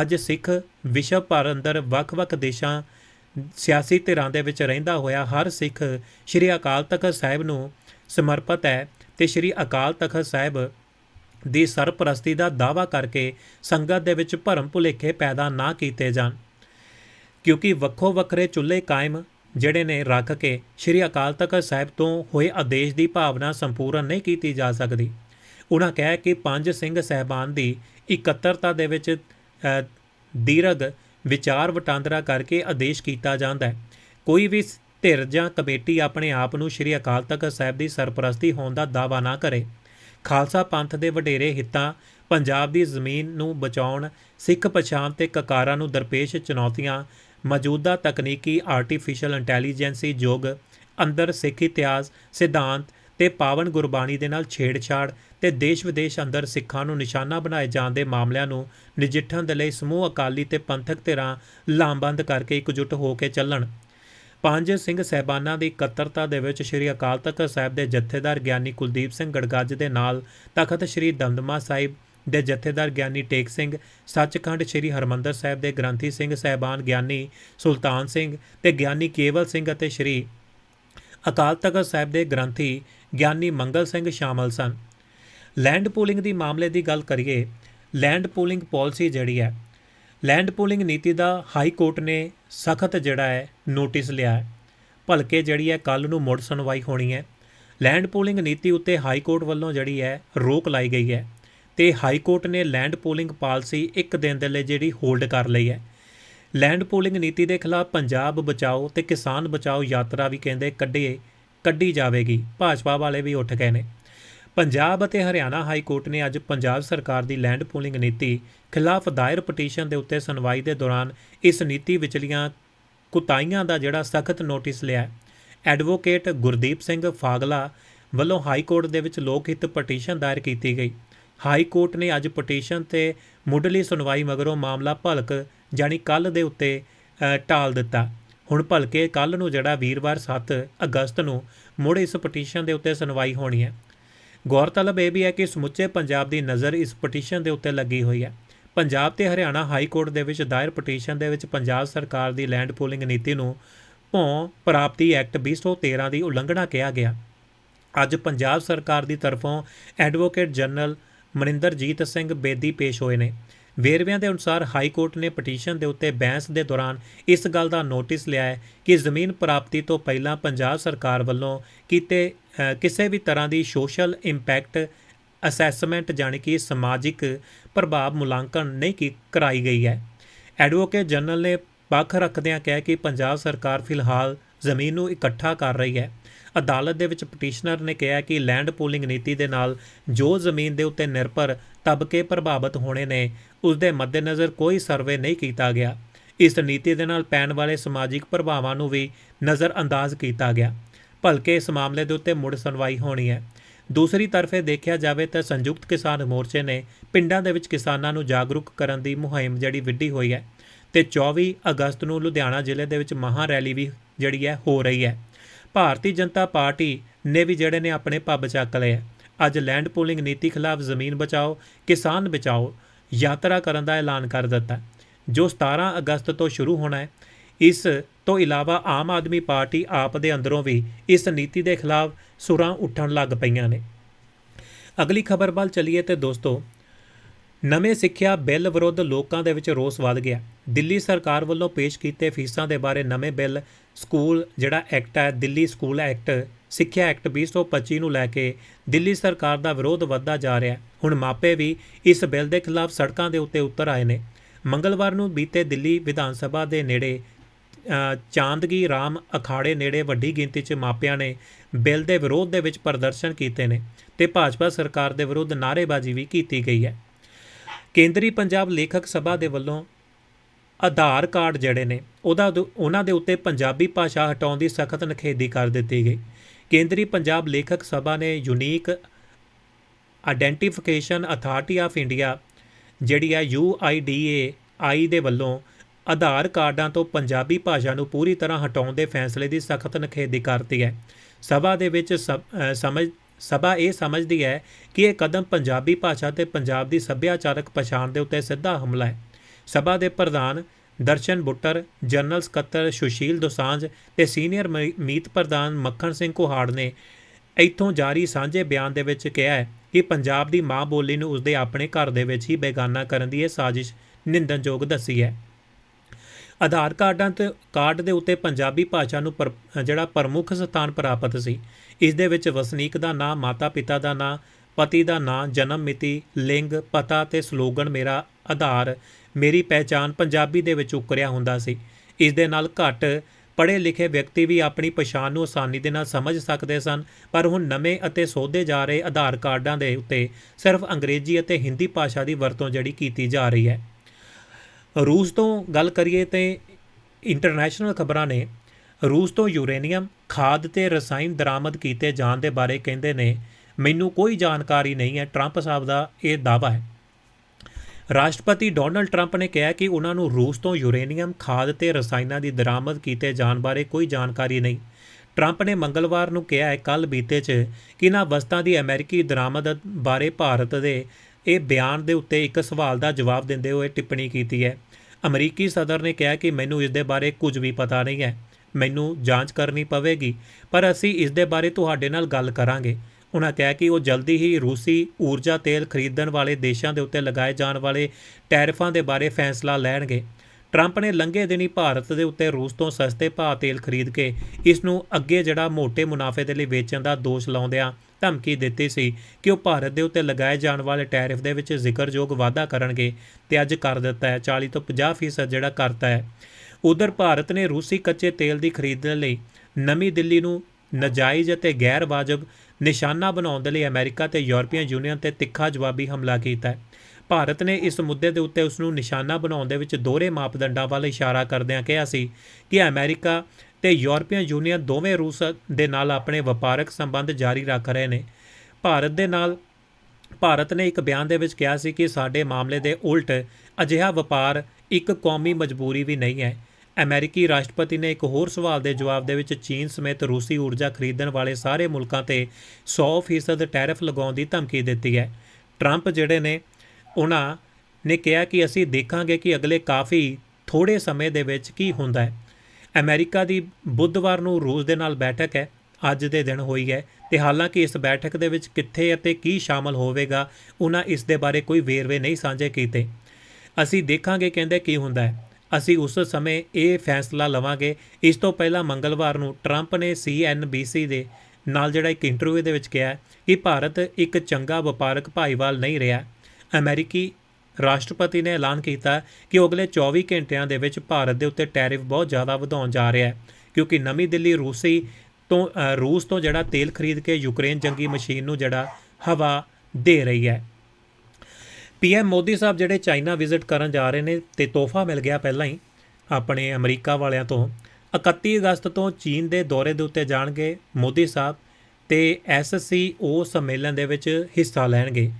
ਅੱਜ ਸਿੱਖ ਵਿਸ਼ਵ ਭਰ ਅੰਦਰ ਵੱਖ-ਵੱਖ ਦੇਸ਼ਾਂ ਸਿਆਸੀ ਧਿਰਾਂ ਦੇ ਵਿੱਚ ਰਹਿੰਦਾ ਹੋਇਆ ਹਰ ਸਿੱਖ ਸ਼੍ਰੀ ਅਕਾਲ ਤਖਤ ਸਾਹਿਬ ਨੂੰ ਸਮਰਪਿਤ ਹੈ ਤੇ ਸ਼੍ਰੀ ਅਕਾਲ ਤਖਤ ਸਾਹਿਬ ਦੀ ਸਰਪ੍ਰਸਤੀ ਦਾ ਦਾਅਵਾ ਕਰਕੇ ਸੰਗਤ ਦੇ ਵਿੱਚ ਭਰਮ ਭੁਲੇਖੇ ਪੈਦਾ ਨਾ ਕੀਤੇ ਜਾਣ ਕਿਉਂਕਿ ਵੱਖੋ ਵੱਖਰੇ ਚੁੱਲ੍ਹੇ ਕਾਇਮ ਜਿਹੜੇ ਨੇ ਰੱਖ ਕੇ ਸ੍ਰੀ ਅਕਾਲ ਤਖਤ ਸਾਹਿਬ ਤੋਂ ਹੋਏ ਆਦੇਸ਼ ਦੀ ਭਾਵਨਾ ਸੰਪੂਰਨ ਨਹੀਂ ਕੀਤੀ ਜਾ ਸਕਦੀ। ਉਹਨਾਂ ਕਿਹਾ ਕਿ ਪੰਜ ਸਿੰਘ ਸਹਿਬਾਨ ਦੀ ਇਕੱਤਰਤਾ ਦੇ ਵਿੱਚ ਅ, ਦੀਰਘ ਵਿਚਾਰ ਵਟਾਂਦਰਾ ਕਰਕੇ ਆਦੇਸ਼ ਕੀਤਾ ਜਾਂਦਾ ਹੈ। ਕੋਈ ਵੀ ਧਿਰ ਜਾਂ ਕਮੇਟੀ ਆਪਣੇ ਆਪ ਨੂੰ ਸ੍ਰੀ ਅਕਾਲ ਤਖਤ ਸਾਹਿਬ ਦੀ ਸਰਪ੍ਰਸਤੀ ਹੋਣ ਦਾ ਦਾਅਵਾ ਨਾ ਕਰੇ। ਖਾਲਸਾ ਪੰਥ ਦੇ ਵਡੇਰੇ ਹਿੱਤਾਂ, ਪੰਜਾਬ ਦੀ ਜ਼ਮੀਨ ਨੂੰ ਬਚਾਉਣ, ਸਿੱਖ ਪਛਾਣ ਤੇ ਕਕਾਰਾਂ ਨੂੰ ਦਰਪੇਸ਼ ਚੁਣੌਤੀਆਂ, ਮੌਜੂਦਾ ਤਕਨੀਕੀ ਆਰਟੀਫੀਸ਼ੀਅਲ ਇੰਟੈਲੀਜੈਂਸੀ ਯੁੱਗ, ਅੰਦਰ ਸਿੱਖ ਇਤਿਹਾਸ, ਸਿਧਾਂਤ ਤੇ ਪਾਵਨ ਗੁਰਬਾਣੀ ਦੇ ਨਾਲ ਛੇੜਛਾੜ ਤੇ ਦੇਸ਼ ਵਿਦੇਸ਼ ਅੰਦਰ ਸਿੱਖਾਂ ਨੂੰ ਨਿਸ਼ਾਨਾ ਬਣਾਏ ਜਾਣ ਦੇ ਮਾਮਲਿਆਂ ਨੂੰ ਨਜਿੱਠਣ ਦੇ ਲਈ ਸਮੂਹ ਅਕਾਲੀ ਤੇ ਪੰਥਕ ਧਿਰਾਂ ਲਾਮਬੰਦ ਕਰਕੇ ਇਕਜੁੱਟ ਹੋ ਕੇ ਚੱਲਣ। ਪੰਜ ਸਿੰਘ ਸਹਿਬਾਨਾਂ ਦੀ ਇਕੱਤਰਤਾ ਦੇ ਵਿੱਚ ਸ੍ਰੀ ਅਕਾਲ ਤਖਤ ਸਾਹਿਬ ਦੇ ਜਥੇਦਾਰ ਗਿਆਨੀ ਕੁਲਦੀਪ ਸਿੰਘ ਗੜਗੱਜ ਦੇ ਨਾਲ ਤਖਤ ਸ੍ਰੀ ਦਮਦਮਾ ਸਾਹਿਬ ਦੇ ਜਥੇਦਾਰ ਗਿਆਨੀ ਟੇਕ ਸਿੰਘ, ਸੱਚਖੰਡ ਸ੍ਰੀ ਹਰਮੰਦਰ ਸਾਹਿਬ ਦੇ ਗ੍ਰੰਥੀ ਸਿੰਘ ਸਹਿਬਾਨ ਗਿਆਨੀ ਸੁਲਤਾਨ ਸਿੰਘ ਤੇ ਗਿਆਨੀ ਕੇਵਲ ਸਿੰਘ ਅਤੇ ਸ੍ਰੀ ਅਕਾਲ ਤਖਤ ਸਾਹਿਬ ਦੇ ਗ੍ਰੰਥੀ ਗਿਆਨੀ ਮੰਗਲ ਸਿੰਘ ਸ਼ਾਮਲ ਸਨ। ਲੈਂਡ ਪੂਲਿੰਗ ਦੀ ਮਾਮਲੇ ਦੀ ਗੱਲ ਕਰੀਏ, ਲੈਂਡ ਪੂਲਿੰਗ ਪਾਲਿਸੀ ਜਿਹੜੀ ਹੈ ਲੈਂਡ ਪੂਲਿੰਗ ਨੀਤੀ ਦਾ ਹਾਈ ਕੋਰਟ ਨੇ ਸਖਤ ਜਿਹੜਾ ਹੈ ਨੋਟਿਸ ਲਿਆ ਹੈ। ਭਲਕੇ ਜਿਹੜੀ ਹੈ ਕੱਲ ਨੂੰ ਮੁੜ ਸੁਣਵਾਈ ਹੋਣੀ ਹੈ। ਲੈਂਡ ਪੂਲਿੰਗ ਨੀਤੀ ਉੱਤੇ ਹਾਈ ਕੋਰਟ ਵੱਲੋਂ ਜਿਹੜੀ ਹੈ ਰੋਕ ਲਾਈ ਗਈ ਹੈ ਤੇ ਹਾਈ ਕੋਰਟ ਨੇ ਲੈਂਡ ਪੂਲਿੰਗ ਪਾਲਿਸੀ ਇੱਕ ਦਿਨ ਦੇ ਲਈ ਜਿਹੜੀ ਹੋਲਡ ਕਰ ਲਈ ਹੈ। ਲੈਂਡ ਪੂਲਿੰਗ ਨੀਤੀ ਦੇ ਖਿਲਾਫ ਪੰਜਾਬ ਬਚਾਓ ਤੇ ਕਿਸਾਨ ਬਚਾਓ ਯਾਤਰਾ ਵੀ ਕਹਿੰਦੇ ਕੱਢੀ ਕੱਢੀ ਜਾਵੇਗੀ। ਭਾਜਪਾ ਵਾਲੇ ਵੀ ਉੱਠ ਗਏ ਨੇ। ਪੰਜਾਬ ਅਤੇ ਹਰਿਆਣਾ ਹਾਈ ਕੋਰਟ ਨੇ ਅੱਜ ਪੰਜਾਬ ਸਰਕਾਰ ਦੀ ਲੈਂਡ ਪੂਲਿੰਗ ਨੀਤੀ ਖਿਲਾਫ ਦਾਇਰ ਪਟੀਸ਼ਨ ਦੇ ਉੱਤੇ ਸੁਣਵਾਈ ਦੇ ਦੌਰਾਨ ਇਸ ਨੀਤੀ ਵਿਚਲੀਆਂ ਕੁਤਾਈਆਂ ਦਾ ਜਿਹੜਾ ਸਖਤ ਨੋਟਿਸ ਲਿਆ ਐਡਵੋਕੇਟ ਗੁਰਦੀਪ ਸਿੰਘ ਫਾਗਲਾ ਵੱਲੋਂ ਹਾਈ ਕੋਰਟ ਦੇ ਵਿੱਚ ਲੋਕ ਹਿੱਤ ਪਟੀਸ਼ਨ ਦਾਇਰ ਕੀਤੀ ਗਈ। ਹਾਈ ਕੋਰਟ ਨੇ ਅੱਜ ਪਟੀਸ਼ਨ ਤੇ ਮੁੱਢਲੀ ਸੁਣਵਾਈ ਮਗਰੋਂ ਮਾਮਲਾ ਭਲਕ ਜਾਨੀ ਕੱਲ ਦੇ ਉੱਤੇ ਅ, ਟਾਲ ਦਿੱਤਾ। ਹੁਣ ਭਲਕੇ ਕੱਲ ਨੂੰ ਜਿਹੜਾ ਵੀਰਵਾਰ 7 ਅਗਸਤ ਨੂੰ ਮੁੜ ਇਸ ਪਟੀਸ਼ਨ ਦੇ ਉੱਤੇ ਸੁਣਵਾਈ ਹੋਣੀ ਹੈ। ਗੌਰਤਲਬ ਇਹ ਵੀ ਹੈ ਕਿ ਸਮੁੱਚੇ ਪੰਜਾਬ ਦੀ ਨਜ਼ਰ ਇਸ ਪਟੀਸ਼ਨ ਦੇ ਉੱਤੇ ਲੱਗੀ ਹੋਈ ਹੈ। ਪੰਜਾਬ ਤੇ ਹਰਿਆਣਾ ਹਾਈ ਕੋਰਟ ਦੇ ਵਿੱਚ ਦਾਇਰ ਪਟੀਸ਼ਨ ਦੇ ਵਿੱਚ ਪੰਜਾਬ ਸਰਕਾਰ ਦੀ ਲੈਂਡ ਪੂਲਿੰਗ ਨੀਤੀ ਨੂੰ ਭੋਂ ਪ੍ਰਾਪਤੀ ਐਕਟ 2013 ਦੀ ਉਲੰਘਣਾ ਕਿਹਾ ਗਿਆ। ਅੱਜ ਪੰਜਾਬ ਸਰਕਾਰ ਦੀ ਤਰਫੋਂ ਐਡਵੋਕੇਟ ਜਨਰਲ ਮਨਿੰਦਰਜੀਤ ਸਿੰਘ ਬੇਦੀ ਪੇਸ਼ ਹੋਏ ਨੇ। ਵੇਰਵਿਆਂ ਦੇ ਅਨੁਸਾਰ ਹਾਈ ਕੋਰਟ ਨੇ ਪਟੀਸ਼ਨ ਦੇ ਉੱਤੇ ਬਹਿਸ ਦੇ ਦੌਰਾਨ ਇਸ ਗੱਲ ਦਾ ਨੋਟਿਸ ਲਿਆ ਹੈ ਕਿ ਜ਼ਮੀਨ ਪ੍ਰਾਪਤੀ ਤੋਂ ਪਹਿਲਾਂ ਪੰਜਾਬ ਸਰਕਾਰ ਵੱਲੋਂ ਕੀਤੇ ਕਿਸੇ ਵੀ ਤਰ੍ਹਾਂ ਦੀ ਸੋਸ਼ਲ ਇੰਪੈਕਟ ਅਸੈਸਮੈਂਟ ਜਾਣੀ ਕਿ ਸਮਾਜਿਕ ਪ੍ਰਭਾਵ ਮੁਲਾਂਕਣ ਨਹੀਂ ਕੀ, ਕਰਾਈ ਗਈ ਹੈ। ਐਡਵੋਕੇਟ ਜਨਰਲ ਨੇ ਪੱਖ ਰੱਖਦਿਆਂ ਕਿਹਾ ਕਿ ਪੰਜਾਬ ਸਰਕਾਰ ਫਿਲਹਾਲ ਜ਼ਮੀਨ ਨੂੰ ਇਕੱਠਾ ਕਰ ਰਹੀ ਹੈ। ਅਦਾਲਤ ਦੇ ਵਿੱਚ ਪਟੀਸ਼ਨਰ ਨੇ ਕਿਹਾ ਕਿ ਲੈਂਡ ਪੂਲਿੰਗ ਨੀਤੀ ਦੇ ਨਾਲ ਜੋ ਜ਼ਮੀਨ ਦੇ ਉੱਤੇ ਨਿਰਭਰ ਤਬਕੇ ਪ੍ਰਭਾਵਿਤ ਹੋਣੇ ਨੇ ਉਸ ਦੇ ਮੱਦੇਨਜ਼ਰ ਕੋਈ ਸਰਵੇ ਨਹੀਂ ਕੀਤਾ ਗਿਆ। ਇਸ ਨੀਤੀ ਦੇ ਨਾਲ ਪੈਣ ਵਾਲੇ ਸਮਾਜਿਕ ਪ੍ਰਭਾਵਾਂ ਨੂੰ ਵੀ ਨਜ਼ਰ ਅੰਦਾਜ਼ ਕੀਤਾ ਗਿਆ। ਭਲਕੇ ਇਸ ਮਾਮਲੇ ਦੇ ਉੱਤੇ ਮੁੜ ਸੁਣਵਾਈ ਹੋਣੀ ਹੈ। ਦੂਸਰੀ ਤਰਫੇ ਦੇਖਿਆ ਜਾਵੇ ਤਾਂ ਸੰਯੁਕਤ ਕਿਸਾਨ ਮੋਰਚੇ ਨੇ ਪਿੰਡਾਂ ਦੇ ਵਿੱਚ ਕਿਸਾਨਾਂ ਨੂੰ ਜਾਗਰੂਕ ਕਰਨ ਦੀ ਮੁਹਿੰਮ ਜਿਹੜੀ ਵਿੱਢੀ ਹੋਈ ਹੈ ਤੇ 24 ਅਗਸਤ ਨੂੰ ਲੁਧਿਆਣਾ ਜ਼ਿਲ੍ਹੇ ਦੇ ਵਿੱਚ ਮਹਾ ਰੈਲੀ ਵੀ ਜਿਹੜੀ ਹੈ ਹੋ ਰਹੀ ਹੈ। ਭਾਰਤੀ ਜਨਤਾ ਪਾਰਟੀ ਨੇ ਵੀ ਜਿਹੜੇ ਨੇ ਆਪਣੇ ਪੱਬ ਚੱਕ ਲਏ ਅੱਜ ਲੈਂਡ ਪੂਲਿੰਗ ਨੀਤੀ ਖਿਲਾਫ ਜ਼ਮੀਨ ਬਚਾਓ, ਕਿਸਾਨ ਬਚਾਓ ਯਾਤਰਾ ਕਰਨ ਦਾ ਐਲਾਨ ਕਰ ਦਿੱਤਾ ਜੋ 17 ਅਗਸਤ ਤੋਂ ਸ਼ੁਰੂ ਹੋਣਾ ਹੈ, ਇਸ ਤੋਂ ਇਲਾਵਾ ਆਮ ਆਦਮੀ ਪਾਰਟੀ ਆਪ ਦੇ ਅੰਦਰੋਂ ਵੀ ਇਸ ਨੀਤੀ ਦੇ ਖਿਲਾਫ ਸੁਰਾਂ ਉੱਠਣ ਲੱਗ ਪਈਆਂ ਨੇ। ਅਗਲੀ ਖਬਰ ਵੱਲ ਚੱਲੀਏ ਤੇ ਦੋਸਤੋ, ਨਵੇਂ ਸਿੱਖਿਆ ਬਿੱਲ ਵਿਰੁੱਧ ਲੋਕਾਂ ਦੇ ਵਿੱਚ ਰੋਸ ਵੱਧ ਗਿਆ। ਦਿੱਲੀ ਸਰਕਾਰ ਵੱਲੋਂ ਪੇਸ਼ ਕੀਤੇ ਫੀਸਾਂ ਦੇ ਬਾਰੇ ਨਵੇਂ ਬਿੱਲ ਸਕੂਲ, ਜਿਹੜਾ ਐਕਟ ਹੈ, ਦਿੱਲੀ ਸਕੂਲ ਐਕਟ ਸਿੱਖਿਆ ਐਕਟ 2025 ਨੂੰ ਲੈ ਕੇ ਦਿੱਲੀ ਸਰਕਾਰ ਦਾ ਵਿਰੋਧ ਵੱਧਦਾ ਜਾ ਰਿਹਾ ਹੈ। ਹੁਣ ਮਾਪੇ ਵੀ ਇਸ ਬਿੱਲ ਦੇ ਖਿਲਾਫ ਸੜਕਾਂ ਦੇ ਉੱਤੇ ਉਤਰ ਆਏ ਨੇ। ਮੰਗਲਵਾਰ ਨੂੰ ਬੀਤੇ ਦਿੱਲੀ ਵਿਧਾਨ ਸਭਾ ਦੇ ਨੇੜੇ ਚਾਂਦਗੀ ਰਾਮ ਅਖਾੜੇ ਨੇੜੇ ਵੱਡੀ ਗਿਣਤੀ 'ਚ ਮਾਪਿਆਂ ਨੇ ਬਿੱਲ ਦੇ ਵਿਰੋਧ ਦੇ ਵਿੱਚ ਪ੍ਰਦਰਸ਼ਨ ਕੀਤੇ ਨੇ ਤੇ ਭਾਜਪਾ ਸਰਕਾਰ ਦੇ ਵਿਰੁੱਧ ਨਾਅਰੇਬਾਜ਼ੀ ਵੀ ਕੀਤੀ ਗਈ ਹੈ। ਕੇਂਦਰੀ ਪੰਜਾਬ ਲੇਖਕ ਸਭਾ ਦੇ ਵੱਲੋਂ ਆਧਾਰ ਕਾਰਡ ਜਿਹੜੇ ਨੇ, ਉਹਦਾ ਦੋ- ਉਹਨਾਂ ਦੇ ਉੱਤੇ ਪੰਜਾਬੀ ਭਾਸ਼ਾ ਹਟਾਉਣ ਦੀ ਸਖਤ ਨਖੇਦੀ ਕਰ ਦਿੱਤੀ ਗਈ। ਕੇਂਦਰੀ ਪੰਜਾਬ ਲੇਖਕ ਸਭਾ ਨੇ Unique Identification Authority of India ਜਿਹੜੀ ਹੈ UIDA ਆਈ ਦੇ ਵੱਲੋਂ ਆਧਾਰ ਕਾਰਡਾਂ ਤੋਂ ਪੰਜਾਬੀ ਭਾਸ਼ਾ ਨੂੰ ਪੂਰੀ ਤਰ੍ਹਾਂ ਹਟਾਉਣ ਦੇ ਫੈਸਲੇ ਦੀ ਸਖਤ ਨਖੇਦੀ ਕਰਤੀ ਹੈ। ਸਭਾ ਦੇ ਵਿੱਚ ਸਭ- ਸਮਝ, ਸਭਾ ਇਹ ਸਮਝਦੀ ਹੈ ਕਿ ਇਹ ਕਦਮ ਪੰਜਾਬੀ ਭਾਸ਼ਾ ਤੇ ਪੰਜਾਬ ਦੀ ਸੱਭਿਆਚਾਰਕ ਪਛਾਣ ਦੇ ਉੱਤੇ ਸਿੱਧਾ ਹਮਲਾ ਹੈ। ਸਭਾ ਦੇ ਪ੍ਰਧਾਨ ਦਰਸ਼ਨ ਬੁੱਟਰ, ਜਨਰਲ ਸਕੱਤਰ ਸੁਸ਼ੀਲ ਦੋਸਾਂਝ ਤੇ ਸੀਨੀਅਰ ਮ- ਮੀਤ ਪ੍ਰਧਾਨ ਮੱਖਣ ਸਿੰਘ ਕੁਹਾੜ ਨੇ ਇੱਥੋਂ ਜਾਰੀ ਸਾਂਝੇ ਬਿਆਨ ਦੇ ਵਿੱਚ ਕਿਹਾ ਹੈ ਕਿ ਪੰਜਾਬ ਦੀ ਮਾਂ ਬੋਲੀ ਨੂੰ ਉਸਦੇ ਆਪਣੇ ਘਰ ਦੇ ਵਿੱਚ ਹੀ ਬੇਗਾਨਾ ਕਰਨ ਦੀ ਇਹ ਸਾਜ਼ਿਸ਼ ਨਿੰਦਣਯੋਗ ਦੱਸੀ ਹੈ। ਆਧਾਰ ਕਾਰਡਾਂ ਤੇ, ਕਾਰਡ ਦੇ ਉੱਤੇ ਪੰਜਾਬੀ ਭਾਸ਼ਾ ਨੂੰ ਪਰ- ਜਿਹੜਾ ਪ੍ਰਮੁੱਖ ਸਥਾਨ ਪ੍ਰਾਪਤ ਸੀ, ਇਸ ਦੇ ਵਿੱਚ ਵਸਨੀਕ ਦਾ ਨਾਮ ਮਾਤਾ ਪਿਤਾ ਦਾ ਨਾਮ ਪਤੀ ਦਾ ਨਾਮ ਜਨਮ ਮਿਤੀ, ਲਿੰਗ, ਪਤਾ ਤੇ ਸਲੋਗਨ ਮੇਰਾ ਆਧਾਰ ਮੇਰੀ ਪਹਿਚਾਨ ਪੰਜਾਬੀ ਦੇ ਵਿੱਚ ਉਕਰਿਆ ਹੁੰਦਾ ਸੀ। ਇਸ ਦੇ ਨਾਲ ਘੱਟ ਪੜ੍ਹੇ ਲਿਖੇ ਵਿਅਕਤੀ ਵੀ ਆਪਣੀ ਪਛਾਣ ਨੂੰ ਆਸਾਨੀ ਦੇ ਨਾਲ ਸਮਝ ਸਕਦੇ ਸਨ, ਪਰ ਹੁਣ ਨਵੇਂ ਅਤੇ ਸੋਧੇ ਜਾ ਰਹੇ ਆਧਾਰ ਕਾਰਡਾਂ ਦੇ ਉੱਤੇ ਸਿਰਫ ਅੰਗਰੇਜ਼ੀ ਅਤੇ ਹਿੰਦੀ ਭਾਸ਼ਾ ਦੀ ਵਰਤੋਂ ਜਿਹੜੀ ਕੀਤੀ ਜਾ ਰਹੀ ਹੈ। ਰੂਸ ਤੋਂ ਗੱਲ ਕਰੀਏ ਤੇ ਇੰਟਰਨੈਸ਼ਨਲ ਖਬਰਾਂ ਨੇ ਰੂਸ ਤੋਂ ਯੂਰੇਨੀਅਮ, ਖਾਦ ਤੇ ਰਸਾਇਣ ਦਰਾਮਦ ਕੀਤੇ ਜਾਣ ਦੇ ਬਾਰੇ ਕਹਿੰਦੇ ਨੇ, ਮੈਨੂੰ ਕੋਈ ਜਾਣਕਾਰੀ ਨਹੀਂ ਹੈ, ਟਰੰਪ ਸਾਹਿਬ ਦਾ ਇਹ ਦਾਅਵਾ ਹੈ। ਰਾਸ਼ਟਰਪਤੀ ਡੋਨਲਡ ਟਰੰਪ ਨੇ ਕਿਹਾ ਕਿ ਉਹਨਾਂ ਨੂੰ ਰੂਸ ਤੋਂ ਯੂਰੇਨੀਅਮ, ਖਾਦ ਤੇ ਰਸਾਇਣਾਂ ਦੀ ਦਰਾਮਦ ਕੀਤੇ ਜਾਣ ਬਾਰੇ ਕੋਈ ਜਾਣਕਾਰੀ ਨਹੀਂ। ਟਰੰਪ ਨੇ ਮੰਗਲਵਾਰ ਨੂੰ ਕਿਹਾ ਹੈ ਕੱਲ ਬੀਤੇ 'ਚ ਕਿ ਇਹਨਾਂ ਵਸਤਾਂ ਦੀ ਅਮਰੀਕੀ ਦਰਾਮਦ ਬਾਰੇ ਭਾਰਤ ਦੇ ਇਹ ਬਿਆਨ ਦੇ ਉੱਤੇ ਇੱਕ ਸਵਾਲ ਦਾ ਜਵਾਬ ਦਿੰਦੇ ਹੋਏ ਟਿੱਪਣੀ ਕੀਤੀ ਹੈ। ਅਮਰੀਕੀ ਸਦਰ ਨੇ ਕਿਹਾ ਕਿ ਮੈਨੂੰ ਇਸ ਦੇ ਬਾਰੇ ਕੁਝ ਵੀ ਪਤਾ ਨਹੀਂ ਹੈ। ਮੈਨੂੰ ਜਾਂਚ ਕਰਨੀ ਪਵੇਗੀ, ਪਰ ਅਸੀਂ ਇਸ ਦੇ ਬਾਰੇ ਤੁਹਾਡੇ ਨਾਲ ਗੱਲ ਕਰਾਂਗੇ। ਉਹਨਾਂ ਕਿਹਾ ਕਿ ਉਹ ਜਲਦੀ ਹੀ ਰੂਸੀ ਊਰਜਾ ਤੇਲ ਖਰੀਦਣ ਵਾਲੇ ਦੇਸ਼ਾਂ ਦੇ ਉੱਤੇ ਲਗਾਏ ਜਾਣ ਵਾਲੇ ਟੈਰਿਫਾਂ ਦੇ ਬਾਰੇ ਫੈਸਲਾ ਲੈਣਗੇ। ਟਰੰਪ ਨੇ ਲੰਘੇ ਦਿਨੀ ਭਾਰਤ ਦੇ ਉੱਤੇ ਰੂਸ ਤੋਂ ਸਸਤੇ ਭਾਅ ਤੇਲ ਖਰੀਦ ਕੇ ਇਸ ਨੂੰ ਅੱਗੇ ਜਿਹੜਾ ਮੋٹے ਮੁਨਾਫੇ ਦੇ ਲਈ ਵੇਚਣ ਦਾ ਦੋਸ਼ ਲਾਉਂਦਿਆਂ ਧਮਕੀ ਦਿੱਤੀ ਸੀ ਕਿ ਉਹ ਭਾਰਤ ਦੇ ਉੱਤੇ ਲਗਾਏ ਜਾਣ ਵਾਲੇ ਟੈਰਿਫ ਦੇ ਵਿੱਚ ਜ਼ਿਕਰਯੋਗ ਵਾਧਾ ਕਰਨਗੇ ਤੇ ਅੱਜ ਕਰ ਦਿੱਤਾ ਹੈ। 40 ਤੋਂ 50% ਜਿਹੜਾ ਕਰਤਾ ਹੈ। ਉਧਰ ਭਾਰਤ ਨੇ ਰੂਸੀ ਕੱਚੇ ਤੇਲ ਦੀ ਖਰੀਦ ਲਈ ਨਵੀਂ ਦਿੱਲੀ ਨੂੰ ਨਜਾਇਜ਼ ਅਤੇ ਗੈਰ ਵਾਜਬ ਨਿਸ਼ਾਨਾ ਬਣਾਉਣ ਦੇ ਲਈ ਅਮਰੀਕਾ ਤੇ ਯੂਰਪੀਅਨ ਯੂਨੀਅਨ ਤੇ ਤਿੱਖਾ ਜਵਾਬੀ ਹਮਲਾ ਕੀਤਾ ਹੈ। ਭਾਰਤ ਨੇ ਇਸ ਮੁੱਦੇ ਦੇ ਉੱਤੇ ਉਸ ਨੂੰ ਨਿਸ਼ਾਨਾ ਬਣਾਉਣ ਦੇ ਵਿੱਚ ਦੋਹਰੇ ਮਾਪਦੰਡਾਂ ਵੱਲ ਇਸ਼ਾਰਾ ਕਰਦਿਆਂ ਕਿਹਾ ਸੀ ਕਿ ਅਮਰੀਕਾ ਤੇ ਯੂਰਪੀਅਨ ਯੂਨੀਅਨ ਦੋਵੇਂ ਰੂਸ ਦੇ ਨਾਲ ਆਪਣੇ ਵਪਾਰਕ ਸੰਬੰਧ ਜਾਰੀ ਰੱਖ ਰਹੇ ਨੇ। ਭਾਰਤ ਦੇ ਨਾਲ, ਭਾਰਤ ਨੇ ਇੱਕ ਬਿਆਨ ਦੇ ਵਿੱਚ ਕਿਹਾ ਸੀ ਕਿ ਸਾਡੇ ਮਾਮਲੇ ਦੇ ਉਲਟ ਅਜਿਹਾ ਵਪਾਰ ਇੱਕ ਕੌਮੀ ਮਜਬੂਰੀ ਵੀ ਨਹੀਂ ਹੈ। ਅਮਰੀਕੀ ਰਾਸ਼ਟਰਪਤੀ ਨੇ ਇੱਕ ਹੋਰ ਸਵਾਲ ਦੇ ਜਵਾਬ ਦੇ ਵਿੱਚ ਚੀਨ ਸਮੇਤ ਰੂਸੀ ਊਰਜਾ ਖਰੀਦਣ ਵਾਲੇ ਸਾਰੇ ਮੁਲਕਾਂ ਤੇ 100% ਟੈਰਿਫ ਲਗਾਉਣ ਦੀ ਧਮਕੀ ਦਿੱਤੀ ਹੈ। ਟਰੰਪ ਜਿਹੜੇ ਨੇ, ਉਹਨਾਂ ਨੇ ਕਿਹਾ ਕਿ ਅਸੀਂ ਦੇਖਾਂਗੇ ਕਿ ਅਗਲੇ ਕਾਫੀ ਥੋੜੇ ਸਮੇਂ ਦੇ ਵਿੱਚ ਕੀ ਹੁੰਦਾ ਹੈ। ਅਮਰੀਕਾ ਦੀ ਬੁੱਧਵਾਰ ਨੂੰ ਰੂਸ ਦੇ ਨਾਲ ਬੈਠਕ ਹੈ, ਅੱਜ ਦੇ ਦਿਨ ਹੋਈ ਹੈ ਤੇ ਹਾਲਾਂਕਿ ਇਸ ਬੈਠਕ ਦੇ ਵਿੱਚ ਕਿੱਥੇ ਅਤੇ ਕੀ ਸ਼ਾਮਲ ਹੋਵੇਗਾ, ਉਹਨਾਂ ਇਸ ਦੇ ਬਾਰੇ ਕੋਈ ਵੇਰਵੇ ਨਹੀਂ ਸਾਂਝੇ ਕੀਤੇ। ਅਸੀਂ ਦੇਖਾਂਗੇ, ਕਹਿੰਦੇ ਕੀ ਹੁੰਦਾ ਹੈ। ਅਸੀਂ ਉਸ ਸਮੇਂ ਇਹ ਫੈਸਲਾ ਲਵਾਂਗੇ। ਇਸ ਤੋਂ ਪਹਿਲਾਂ ਮੰਗਲਵਾਰ ਨੂੰ ਟਰੰਪ ਨੇ CNBC ਦੇ ਨਾਲ ਜਿਹੜਾ ਇੱਕ ਇੰਟਰਵਿਊ ਦੇ ਵਿੱਚ ਕਿਹਾ ਕਿ ਭਾਰਤ ਇੱਕ ਚੰਗਾ ਵਪਾਰਕ ਭਾਈਵਾਲ ਨਹੀਂ ਰਿਹਾ। ਅਮਰੀਕੀ ਰਾਸ਼ਟਰਪਤੀ ਨੇ ਐਲਾਨ ਕੀਤਾ ਕਿ ਅਗਲੇ 24 ਘੰਟਿਆਂ ਦੇ ਵਿੱਚ ਭਾਰਤ ਦੇ ਉੱਤੇ ਟੈਰਿਫ ਬਹੁਤ ਜ਼ਿਆਦਾ ਵਧਾਉਣ ਜਾ ਰਿਹਾ ਹੈ, ਕਿਉਂਕਿ ਨਵੀਂ ਦਿੱਲੀ ਰੂਸੀ ਤੋਂ ਰੂਸ ਤੋਂ ਜਿਹੜਾ ਤੇਲ ਖਰੀਦ ਕੇ ਯੂਕਰੇਨ ਜੰਗੀ ਮਸ਼ੀਨ ਨੂੰ ਜਿਹੜਾ ਹਵਾ ਦੇ ਰਹੀ ਹੈ। ਪੀਐਮ ਮੋਦੀ ਸਾਹਿਬ ਜਿਹੜੇ ਚਾਈਨਾ ਵਿਜ਼ਿਟ ਕਰਨ ਜਾ ਰਹੇ ਨੇ ਤੇ ਤੋਹਫਾ ਮਿਲ ਗਿਆ ਪਹਿਲਾਂ ਹੀ ਆਪਣੇ ਅਮਰੀਕਾ ਵਾਲਿਆਂ ਤੋਂ 31 ਅਗਸਤ ਤੋਂ ਚੀਨ ਦੇ ਦੌਰੇ ਦੇ ਉੱਤੇ ਜਾਣਗੇ ਮੋਦੀ ਸਾਹਿਬ ਤੇ ਐਸਸੀਓ ਸੰਮੇਲਨ ਦੇ ਵਿੱਚ ਹਿੱਸਾ ਲੈਣਗੇ।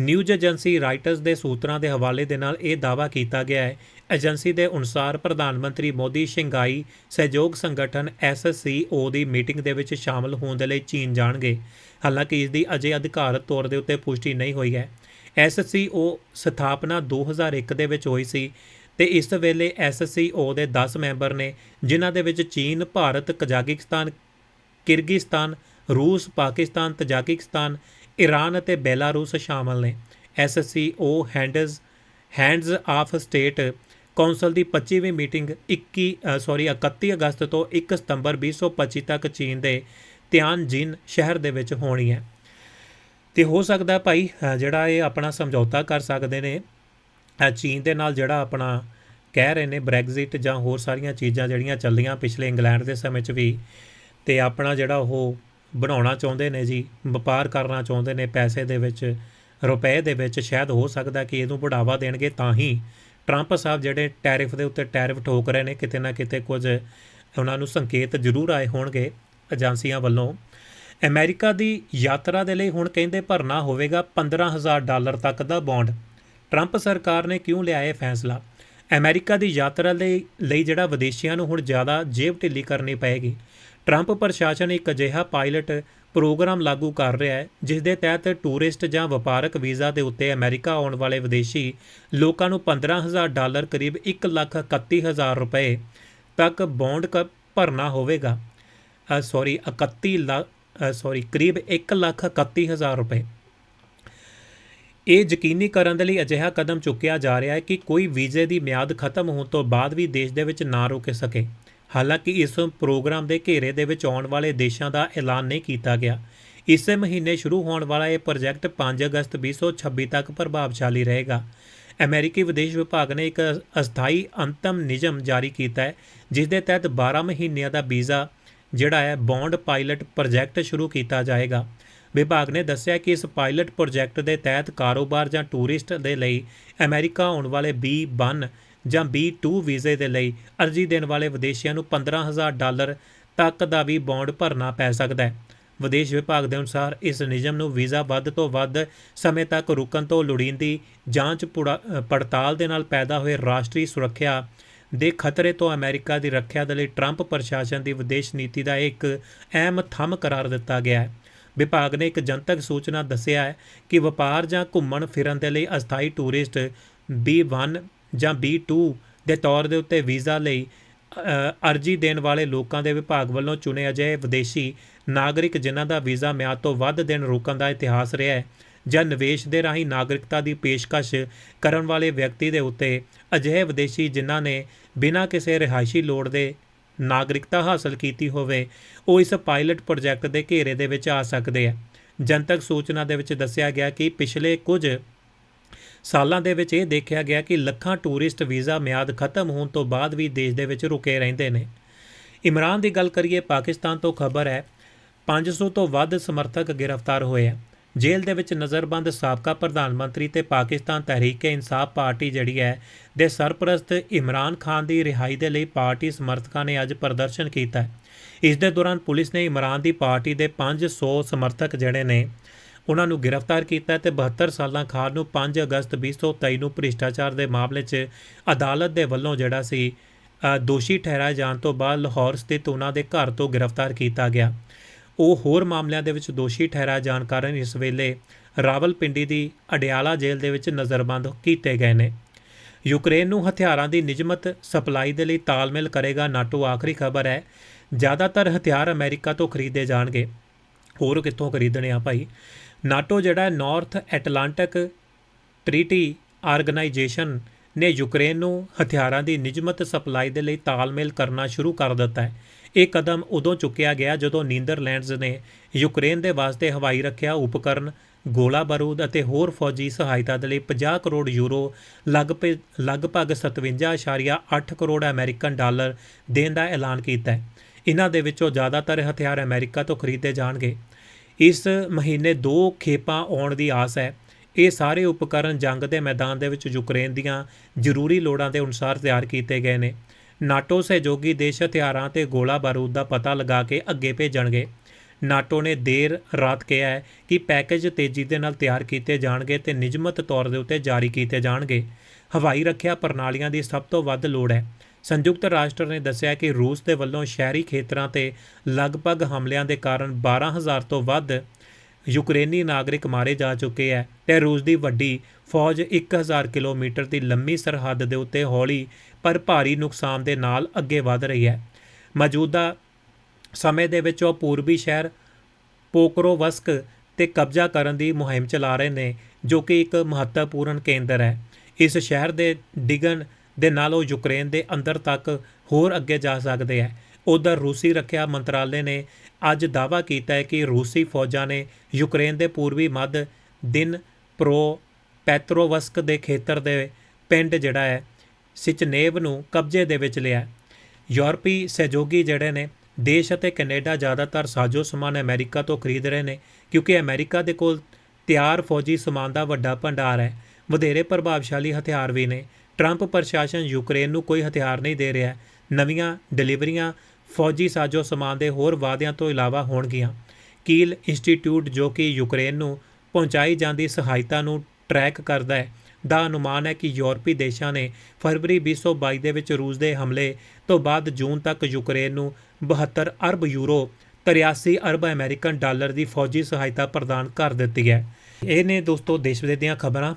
ਨਿਊਜ਼ ਏਜੰਸੀ ਰਾਈਟਰਸ ਦੇ ਸੂਤਰਾਂ ਦੇ ਹਵਾਲੇ ਦੇ ਨਾਲ ਇਹ ਦਾਅਵਾ ਕੀਤਾ ਗਿਆ ਹੈ। ਏਜੰਸੀ ਦੇ ਅਨੁਸਾਰ ਪ੍ਰਧਾਨ ਮੰਤਰੀ ਮੋਦੀ ਸ਼ੰਘਾਈ ਸਹਿਯੋਗ ਸੰਗਠਨ ਐਸਸੀਓ ਦੀ ਮੀਟਿੰਗ ਦੇ ਵਿੱਚ ਸ਼ਾਮਲ ਹੋਣ ਦੇ ਲਈ ਚੀਨ ਜਾਣਗੇ। ਹਾਲਾਂਕਿ ਇਸ ਦੀ ਅਜੇ ਅਧਿਕਾਰਤ ਤੌਰ ਦੇ ਉੱਤੇ ਪੁਸ਼ਟੀ ਨਹੀਂ ਹੋਈ ਹੈ। ਐਸਸੀਓ ਸਥਾਪਨਾ 2001 ਦੇ ਵਿੱਚ ਹੋਈ ਸੀ ਤੇ ਇਸ ਵੇਲੇ ਐਸਸੀਓ ਦੇ 10 ਮੈਂਬਰ ਨੇ, ਜਿਨ੍ਹਾਂ ਦੇ ਵਿੱਚ ਚੀਨ, ਭਾਰਤ, ਕਜ਼ਾਕਿਸਤਾਨ, ਕਿਰਗਿਸਤਾਨ, ਰੂਸ, ਪਾਕਿਸਤਾਨ, ਤਜਾਕਿਸਤਾਨ ਈਰਾਨ ਅਤੇ ਬੈਲਾਰੂਸ ਸ਼ਾਮਲ ਨੇ। SCO hands hands of state council ਦੀ 25ਵੀਂ ਮੀਟਿੰਗ 21 ਸੌਰੀ 31 ਅਗਸਤ ਤੋਂ 1 ਸਤੰਬਰ 2025 ਤੱਕ ਚੀਨ ਦੇ ਤਿਆਨਜਿਨ ਸ਼ਹਿਰ ਦੇ ਵਿੱਚ ਹੋਣੀ ਹੈ। ਤੇ ਹੋ ਸਕਦਾ ਭਾਈ ਜਿਹੜਾ ਇਹ ਆਪਣਾ ਸਮਝੌਤਾ ਕਰ ਸਕਦੇ ਨੇ ਚੀਨ ਦੇ ਨਾਲ ਜਿਹੜਾ ਆਪਣਾ ਕਹਿ ਰਹੇ ਨੇ ਬ੍ਰੈਗਜ਼ਿਟ ਜਾਂ ਹੋਰ ਸਾਰੀਆਂ ਚੀਜ਼ਾਂ ਜਿਹੜੀਆਂ ਚੱਲੀਆਂ ਪਿਛਲੇ ਇੰਗਲੈਂਡ ਦੇ ਸਮੇਂ 'ਚ ਵੀ ਤੇ ਆਪਣਾ ਜਿਹੜਾ ਉਹ ਬਣਾਉਣਾ ਚਾਹੁੰਦੇ ਨੇ ਜੀ, ਵਪਾਰ ਕਰਨਾ ਚਾਹੁੰਦੇ ਨੇ, ਪੈਸੇ ਦੇ ਵਿੱਚ, ਰੁਪਏ ਦੇ ਵਿੱਚ ਸ਼ਾਇਦ ਹੋ ਸਕਦਾ ਕਿ ਇਹਨੂੰ ਬੜਾਵਾ ਦੇਣਗੇ ਤਾਂ ਹੀ ਟਰੰਪ ਸਾਹਿਬ ਜਿਹੜੇ ਟੈਰਿਫ ਦੇ ਉੱਤੇ ਟੈਰਿਫ ਠੋਕ ਰਹੇ ਨੇ, ਕਿਤੇ ਨਾ ਕਿਤੇ ਕੁਝ ਉਹਨਾਂ ਨੂੰ ਸੰਕੇਤ ਜ਼ਰੂਰ ਆਏ ਹੋਣਗੇ, ਏਜੰਸੀਆਂ ਵੱਲੋਂ। ਅਮਰੀਕਾ ਦੀ ਯਾਤਰਾ ਦੇ ਲਈ ਹੁਣ ਕਹਿੰਦੇ ਭਰਨਾ ਹੋਵੇਗਾ 15000 ਡਾਲਰ ਤੱਕ ਦਾ ਬੌਂਡ। ਟਰੰਪ ਸਰਕਾਰ ਨੇ ਕਿਉਂ ਲਿਆ ਇਹ ਫੈਸਲਾ? ਅਮਰੀਕਾ ਦੀ ਯਾਤਰਾ ਲਈ ਲਈ ਜਿਹੜਾ ਵਿਦੇਸ਼ੀਆਂ ਨੂੰ ਹੁਣ ਜ਼ਿਆਦਾ ਜੇਬ ਢਿੱਲੀ ਕਰਨੀ ਪਏਗੀ। ਟਰੰਪ ਪ੍ਰਸ਼ਾਸਨ ਇੱਕ ਅਜਿਹਾ ਪਾਇਲਟ ਪ੍ਰੋਗਰਾਮ ਲਾਗੂ ਕਰ ਰਿਹਾ ਹੈ ਜਿਸ ਦੇ ਤਹਿਤ ਟੂਰਿਸਟ ਜਾਂ ਵਪਾਰਕ ਵੀਜ਼ਾ ਦੇ ਉੱਤੇ ਅਮਰੀਕਾ ਆਉਣ ਵਾਲੇ ਵਿਦੇਸ਼ੀ ਲੋਕਾਂ ਨੂੰ 15000 ਡਾਲਰ ਕਰੀਬ 131000 ਰੁਪਏ ਤੱਕ ਬੌਂਡ ਕ, ਭਰਨਾ ਹੋਵੇਗਾ। ਸੌਰੀ 31 ਲੱਖ ਸੌਰੀ ਕਰੀਬ 131000 ਰੁਪਏ। ਇਹ ਯਕੀਨੀ ਕਰਨ ਦੇ ਲਈ ਅਜਿਹਾ ਕਦਮ ਚੁੱਕਿਆ ਜਾ ਰਿਹਾ ਹੈ ਕਿ ਕੋਈ ਵੀਜ਼ੇ ਦੀ ਮਿਆਦ ਖਤਮ ਹੋਣ ਤੋਂ ਬਾਅਦ ਵੀ ਦੇਸ਼ ਦੇ ਵਿੱਚ ਨਾ ਰੁਕ ਸਕੇ। ਹਾਲਾਂਕਿ ਇਸ ਪ੍ਰੋਗਰਾਮ ਦੇ ਘੇਰੇ ਦੇ ਵਿੱਚ ਆਉਣ ਵਾਲੇ ਦੇਸ਼ਾਂ ਦਾ ਐਲਾਨ ਨਹੀਂ ਕੀਤਾ ਗਿਆ। ਇਸੇ ਮਹੀਨੇ ਸ਼ੁਰੂ ਹੋਣ ਵਾਲਾ ਇਹ ਪ੍ਰੋਜੈਕਟ 5 ਅਗਸਤ 2026 ਤੱਕ ਪ੍ਰਭਾਵਸ਼ਾਲੀ ਰਹੇਗਾ। ਅਮਰੀਕੀ ਵਿਦੇਸ਼ ਵਿਭਾਗ ਨੇ ਇੱਕ ਅਸਥਾਈ ਅੰਤਮ ਨਿਯਮ ਜਾਰੀ ਕੀਤਾ ਹੈ, ਜਿਸ ਦੇ ਤਹਿਤ 12 ਮਹੀਨਿਆਂ ਦਾ ਵੀਜ਼ਾ ਜਿਹੜਾ ਹੈ, ਬੌਂਡ ਪਾਇਲਟ ਪ੍ਰੋਜੈਕਟ ਸ਼ੁਰੂ ਕੀਤਾ ਜਾਏਗਾ। ਵਿਭਾਗ ਨੇ ਦੱਸਿਆ ਕਿ ਇਸ ਪਾਇਲਟ ਪ੍ਰੋਜੈਕਟ ਦੇ ਤਹਿਤ ਕਾਰੋਬਾਰ ਜਾਂ ਟੂਰਿਸਟ ਦੇ ਲਈ ਅਮਰੀਕਾ ਆਉਣ ਵਾਲੇ B1 ਜਾਂ B2 ਵੀਜ਼ੇ ਦੇ ਲਈ ਅਰਜ਼ੀ ਦੇਣ ਵਾਲੇ ਵਿਦੇਸ਼ੀਆਂ ਨੂੰ 15000 ਡਾਲਰ ਤੱਕ ਦਾ ਵੀ ਬੌਂਡ ਭਰਨਾ ਪੈ ਸਕਦਾ ਹੈ। ਵਿਦੇਸ਼ ਵਿਭਾਗ ਦੇ ਅਨੁਸਾਰ ਇਸ ਨਿਯਮ ਨੂੰ ਵੀਜ਼ਾ ਵੱਧ ਤੋਂ ਵੱਧ ਸਮੇਂ ਤੱਕ ਰੁਕਣ ਤੋਂ ਲੋੜੀਂਦੀ ਜਾਂਚ ਪੁੜਾ- ਪੜਤਾਲ ਦੇ ਨਾਲ ਪੈਦਾ ਹੋਏ ਰਾਸ਼ਟਰੀ ਸੁਰੱਖਿਆ ਦੇ ਖਤਰੇ ਤੋਂ ਅਮਰੀਕਾ ਦੀ ਰੱਖਿਆ ਦੇ ਲਈ ਟਰੰਪ ਪ੍ਰਸ਼ਾਸਨ ਦੀ ਵਿਦੇਸ਼ ਨੀਤੀ ਦਾ ਇੱਕ ਅਹਿਮ ਥੰਮ ਕਰਾਰ ਦਿੱਤਾ ਗਿਆ ਹੈ। ਵਿਭਾਗ ਨੇ ਇੱਕ ਜਨਤਕ ਸੂਚਨਾ ਦੱਸਿਆ ਹੈ ਕਿ ਵਪਾਰ ਜਾਂ ਘੁੰਮਣ ਫਿਰਨ ਦੇ ਲਈ ਅਸਥਾਈ ਟੂਰਿਸਟ B1 ਜਾਂ B2 ਦੇ ਤੌਰ ਦੇ ਉੱਤੇ ਵੀਜ਼ਾ ਲਈ ਅਰਜ਼ੀ ਦੇਣ ਵਾਲੇ ਲੋਕਾਂ ਦੇ ਵਿਭਾਗ ਵੱਲੋਂ ਚੁਣੇ ਅਜਿਹੇ ਵਿਦੇਸ਼ੀ ਨਾਗਰਿਕ ਜਿਨ੍ਹਾਂ ਦਾ ਵੀਜ਼ਾ ਮਿਆਦ ਤੋਂ ਵੱਧ ਦਿਨ ਰੁਕਣ ਦਾ ਇਤਿਹਾਸ ਰਿਹਾ ਹੈ। ਜਾਂ ਨਿਵੇਸ਼ ਦੇ ਰਾਹੀਂ ਨਾਗਰਿਕਤਾ ਦੀ ਪੇਸ਼ਕਸ਼ ਕਰਨ ਵਾਲੇ ਵਿਅਕਤੀ ਦੇ ਉੱਤੇ ਅਜਿਹੇ ਵਿਦੇਸ਼ੀ ਜਿਨ੍ਹਾਂ ਨੇ ਬਿਨਾਂ ਕਿਸੇ ਰਿਹਾਇਸ਼ੀ ਲੋੜ ਦੇ ਨਾਗਰਿਕਤਾ ਹਾਸਲ ਕੀਤੀ ਹੋਵੇ, ਉਹ ਇਸ ਪਾਇਲਟ ਪ੍ਰੋਜੈਕਟ ਦੇ ਘੇਰੇ ਦੇ ਵਿੱਚ ਆ ਸਕਦੇ ਆ। ਜਨਤਕ ਸੂਚਨਾ ਦੇ ਵਿੱਚ ਦੱਸਿਆ ਗਿਆ ਕਿ ਪਿਛਲੇ ਕੁਝ ਸਾਲਾਂ ਦੇ ਵਿੱਚ ਇਹ ਦੇਖਿਆ ਗਿਆ ਕਿ ਲੱਖਾਂ ਟੂਰਿਸਟ ਵੀਜ਼ਾ ਮਿਆਦ ਖਤਮ ਹੋਣ ਤੋਂ ਬਾਅਦ ਵੀ ਦੇਸ਼ ਦੇ ਵਿੱਚ ਰੁਕੇ ਰਹਿੰਦੇ ਨੇ। ਇਮਰਾਨ ਦੀ ਗੱਲ ਕਰੀਏ, ਪਾਕਿਸਤਾਨ ਤੋਂ ਖਬਰ ਹੈ 500 ਤੋਂ ਵੱਧ ਸਮਰਥਕ ਗ੍ਰਿਫਤਾਰ ਹੋਏ ਆ। ਜੇਲ੍ਹ ਦੇ ਵਿੱਚ ਨਜ਼ਰਬੰਦ ਸਾਬਕਾ ਪ੍ਰਧਾਨ ਮੰਤਰੀ ਤੇ ਪਾਕਿਸਤਾਨ ਤਹਿਰੀਕ-ਏ-ਇਨਸਾਫ ਪਾਰਟੀ ਜਿਹੜੀ ਹੈ, ਦੇ ਸਰਪ੍ਰਸਤ ਇਮਰਾਨ ਖਾਨ ਦੀ ਰਿਹਾਈ ਦੇ ਲਈ ਪਾਰਟੀ ਸਮਰਥਕਾਂ ਨੇ ਅੱਜ ਪ੍ਰਦਰਸ਼ਨ ਕੀਤਾ ਹੈ। ਇਸ ਦੇ ਦੌਰਾਨ ਪੁਲਿਸ ਨੇ ਇਮਰਾਨ ਦੀ ਪਾਰਟੀ ਦੇ 500 ਸਮਰਥਕ ਜਿਹੜੇ ਨੇ, ਉਹਨਾਂ ਨੂੰ ਗ੍ਰਿਫਤਾਰ ਕੀਤਾ ਤੇ 72 ਸਾਲਾਂ ਖਾਨ ਨੂੰ 5 ਅਗਸਤ 2023 ਨੂੰ ਭ੍ਰਿਸ਼ਟਾਚਾਰ ਦੇ ਮਾਮਲੇ 'ਚ ਅਦਾਲਤ ਦੇ ਵੱਲੋਂ ਜਿਹੜਾ ਸੀ ਦੋਸ਼ੀ ਠਹਿਰਾਏ ਜਾਣ ਤੋਂ ਬਾਅਦ ਲਾਹੌਰ ਸਥਿਤ ਉਹਨਾਂ ਦੇ ਘਰ ਤੋਂ ਗ੍ਰਿਫਤਾਰ ਕੀਤਾ ਗਿਆ। ਉਹ ਹੋਰ ਮਾਮਲਿਆਂ ਦੇ ਵਿੱਚ ਦੋਸ਼ੀ ਠਹਿਰਾਏ ਜਾਣ ਕਾਰਨ ਇਸ ਵੇਲੇ ਰਾਵਲਪਿੰਡੀ ਦੀ ਅਡਿਆਲਾ ਜੇਲ੍ਹ ਦੇ ਵਿੱਚ ਨਜ਼ਰਬੰਦ ਕੀਤੇ ਗਏ ਨੇ। ਯੂਕਰੇਨ ਨੂੰ ਹਥਿਆਰਾਂ ਦੀ ਨਿਯਮਤ ਸਪਲਾਈ ਦੇ ਲਈ ਤਾਲਮੇਲ ਕਰੇਗਾ ਨਾਟੋ। ਆਖਰੀ ਖਬਰ ਹੈ, ਜ਼ਿਆਦਾਤਰ ਹਥਿਆਰ ਅਮਰੀਕਾ ਤੋਂ ਖਰੀਦੇ ਜਾਣਗੇ। ਹੋਰ ਕਿੱਥੋਂ ਖਰੀਦਣੇ ਆ ਭਾਈ? ਨਾਟੋ ਜਿਹੜਾ ਨਾਰਥ ਐਟਲਾਂਟਿਕ ਟ੍ਰੀਟੀ ਆਰਗੇਨਾਈਜੇਸ਼ਨ ਨੇ ਯੂਕਰੇਨ ਨੂੰ ਹਥਿਆਰਾਂ ਦੀ ਨਿਯਮਤ ਸਪਲਾਈ ਦੇ ਲਈ ਤਾਲਮੇਲ ਕਰਨਾ ਸ਼ੁਰੂ ਕਰ ਦਿੱਤਾ ਹੈ। ਇਹ ਕਦਮ ਉਦੋਂ ਚੁੱਕਿਆ ਗਿਆ ਜਦੋਂ ਨੀਦਰਲੈਂਡਜ਼ ਨੇ ਯੂਕਰੇਨ ਦੇ ਵਾਸਤੇ ਹਵਾਈ ਰੱਖਿਆ ਉਪਕਰਨ, ਗੋਲਾ ਬਾਰੂਦ ਅਤੇ ਹੋਰ ਫੌਜੀ ਸਹਾਇਤਾ ਦੇ ਲਈ 50 ਕਰੋੜ ਯੂਰੋ ਲਗਭਗ ਲਗਭਗ 57.8 ਕਰੋੜ ਅਮਰੀਕਨ ਡਾਲਰ ਦੇਣ ਦਾ ਐਲਾਨ ਕੀਤਾ ਹੈ। ਇਹਨਾਂ ਦੇ ਵਿੱਚੋਂ ਜ਼ਿਆਦਾਤਰ ਹਥਿਆਰ ਅਮਰੀਕਾ ਤੋਂ ਖਰੀਦੇ ਜਾਣਗੇ। ਇਸ ਮਹੀਨੇ ਦੋ ਖੇਪਾਂ ਆਉਣ ਦੀ ਆਸ ਹੈ। ਇਹ ਸਾਰੇ ਉਪਕਰਨ ਜੰਗ ਦੇ ਮੈਦਾਨ ਦੇ ਵਿੱਚ ਯੂਕਰੇਨ ਦੀਆਂ ਜ਼ਰੂਰੀ ਲੋੜਾਂ ਦੇ ਅਨੁਸਾਰ ਤਿਆਰ ਕੀਤੇ ਗਏ ਨੇ। ਨਾਟੋ ਸਹਿਯੋਗੀ ਦੇਸ਼ ਹਥਿਆਰਾਂ ਤੇ ਗੋਲਾ ਬਾਰੂਦ ਦਾ ਪਤਾ ਲਗਾ ਕੇ ਅੱਗੇ ਭੇਜਣਗੇ। ਨਾਟੋ ਨੇ ਦੇਰ ਰਾਤ ਕਿਹਾ ਹੈ ਕਿ ਪੈਕੇਜ ਤੇਜ਼ੀ ਦੇ ਨਾਲ ਤਿਆਰ ਕੀਤੇ ਜਾਣਗੇ ਤੇ ਨਿਯਮਤ ਤੌਰ ਦੇ ਉੱਤੇ ਜਾਰੀ ਕੀਤੇ ਜਾਣਗੇ। ਹਵਾਈ ਰੱਖਿਆ ਪ੍ਰਣਾਲੀਆਂ ਦੀ ਸਭ ਤੋਂ ਵੱਧ ਲੋੜ ਹੈ। ਸੰਯੁਕਤ ਰਾਸ਼ਟਰ ਨੇ ਦੱਸਿਆ ਕਿ ਰੂਸ ਦੇ ਵੱਲੋਂ ਸ਼ਹਿਰੀ ਖੇਤਰਾਂ ਤੇ ਲਗਭਗ ਹਮਲਿਆਂ ਦੇ ਕਾਰਨ 12000 ਤੋਂ ਵੱਧ ਯੂਕਰੇਨੀ ਨਾਗਰਿਕ ਮਾਰੇ ਜਾ ਚੁੱਕੇ ਹੈ ਤੇ ਰੂਸ ਦੀ ਵੱਡੀ ਫੌਜ 1000 ਕਿਲੋਮੀਟਰ ਦੀ ਲੰਮੀ ਸਰਹੱਦ ਦੇ ਉੱਤੇ ਹੌਲੀ ਪਰ ਭਾਰੀ ਨੁਕਸਾਨ ਦੇ ਨਾਲ ਅੱਗੇ ਵਧ ਰਹੀ ਹੈ ਮੌਜੂਦਾ ਸਮੇਂ ਦੇ ਵਿੱਚ ਉਹ ਪੂਰਬੀ ਸ਼ਹਿਰ ਪੋਕਰੋਵਸਕ ਤੇ ਕਬਜ਼ਾ ਕਰਨ ਦੀ ਮੁਹਿੰਮ ਚਲਾ ਰਹੇ ਨੇ, ਜੋ ਕਿ ਇੱਕ ਮਹੱਤਵਪੂਰਨ ਕੇਂਦਰ ਹੈ ਇਸ ਸ਼ਹਿਰ ਦੇ ਡਿਗਣ ਦੇ ਨਾਲ ਉਹ ਯੂਕਰੇਨ ਦੇ ਅੰਦਰ ਤੱਕ ਹੋਰ ਅੱਗੇ ਜਾ ਸਕਦੇ ਹੈ ਉਧਰ ਰੂਸੀ ਰੱਖਿਆ ਮੰਤਰਾਲੇ ਨੇ ਅੱਜ ਦਾਅਵਾ ਕੀਤਾ ਹੈ ਕਿ ਰੂਸੀ ਫੌਜਾਂ ਨੇ ਯੂਕਰੇਨ ਦੇ ਪੂਰਬੀ ਮੱਧ ਦਿਨ ਪ੍ਰੋ ਪੈਟਰੋਵਸਕ ਦੇ ਖੇਤਰ ਦੇ ਪਿੰਡ ਜਿਹੜਾ ਹੈ, ਸਿਚਨੇਵ ਨੂੰ ਕਬਜ਼ੇ ਦੇ ਵਿੱਚ ਲਿਆ ਯੂਰਪੀ ਸਹਿਯੋਗੀ ਜਿਹੜੇ ਨੇ, ਦੇਸ਼ ਅਤੇ ਕੈਨੇਡਾ ਜ਼ਿਆਦਾਤਰ ਸਾਜੋ ਸਮਾਨ ਅਮਰੀਕਾ ਤੋਂ ਖਰੀਦ ਰਹੇ ਨੇ, ਕਿਉਂਕਿ ਅਮਰੀਕਾ ਦੇ ਕੋਲ ਤਿਆਰ ਫੌਜੀ ਸਮਾਨ ਦਾ ਵੱਡਾ ਭੰਡਾਰ ਹੈ। ਵਧੇਰੇ ਪ੍ਰਭਾਵਸ਼ਾਲੀ ਹਥਿਆਰ ਵੀ ਨੇ। ਟਰੰਪ ਪ੍ਰਸ਼ਾਸਨ ਯੂਕਰੇਨ ਨੂੰ ਕੋਈ ਹਥਿਆਰ ਨਹੀਂ ਦੇ ਰਿਹਾ। ਨਵੀਆਂ ਡਿਲੀਵਰੀਆਂ ਫੌਜੀ ਸਾਜੋ ਸਮਾਨ ਦੇ ਹੋਰ ਵਾਅਦਿਆਂ ਤੋਂ ਇਲਾਵਾ ਹੋਣਗੀਆਂ ਕੀਲ ਇੰਸਟੀਚਿਊਟ ਜੋ ਕਿ ਯੂਕਰੇਨ ਨੂੰ ਪਹੁੰਚਾਈ ਜਾਂਦੀ ਸਹਾਇਤਾ ਨੂੰ ਟਰੈਕ ਕਰਦਾ ਹੈ, ਦਾ ਅਨੁਮਾਨ ਹੈ ਕਿ ਯੂਰਪੀ ਦੇਸ਼ਾਂ ਨੇ ਫਰਵਰੀ 2022 ਦੇ ਵਿੱਚ ਰੂਸ ਦੇ ਹਮਲੇ ਤੋਂ ਬਾਅਦ ਜੂਨ ਤੱਕ ਯੂਕਰੇਨ ਨੂੰ 72 ਅਰਬ ਯੂਰੋ 83 ਅਰਬ ਅਮਰੀਕਨ ਡਾਲਰ ਦੀ ਫੌਜੀ ਸਹਾਇਤਾ ਪ੍ਰਦਾਨ ਕਰ ਦਿੱਤੀ ਹੈ। ਇਹ ਨੇ ਦੋਸਤੋ, ਦੇਸ਼ ਵਿਦੇਸ਼ ਦੀਆਂ ਖਬਰਾਂ।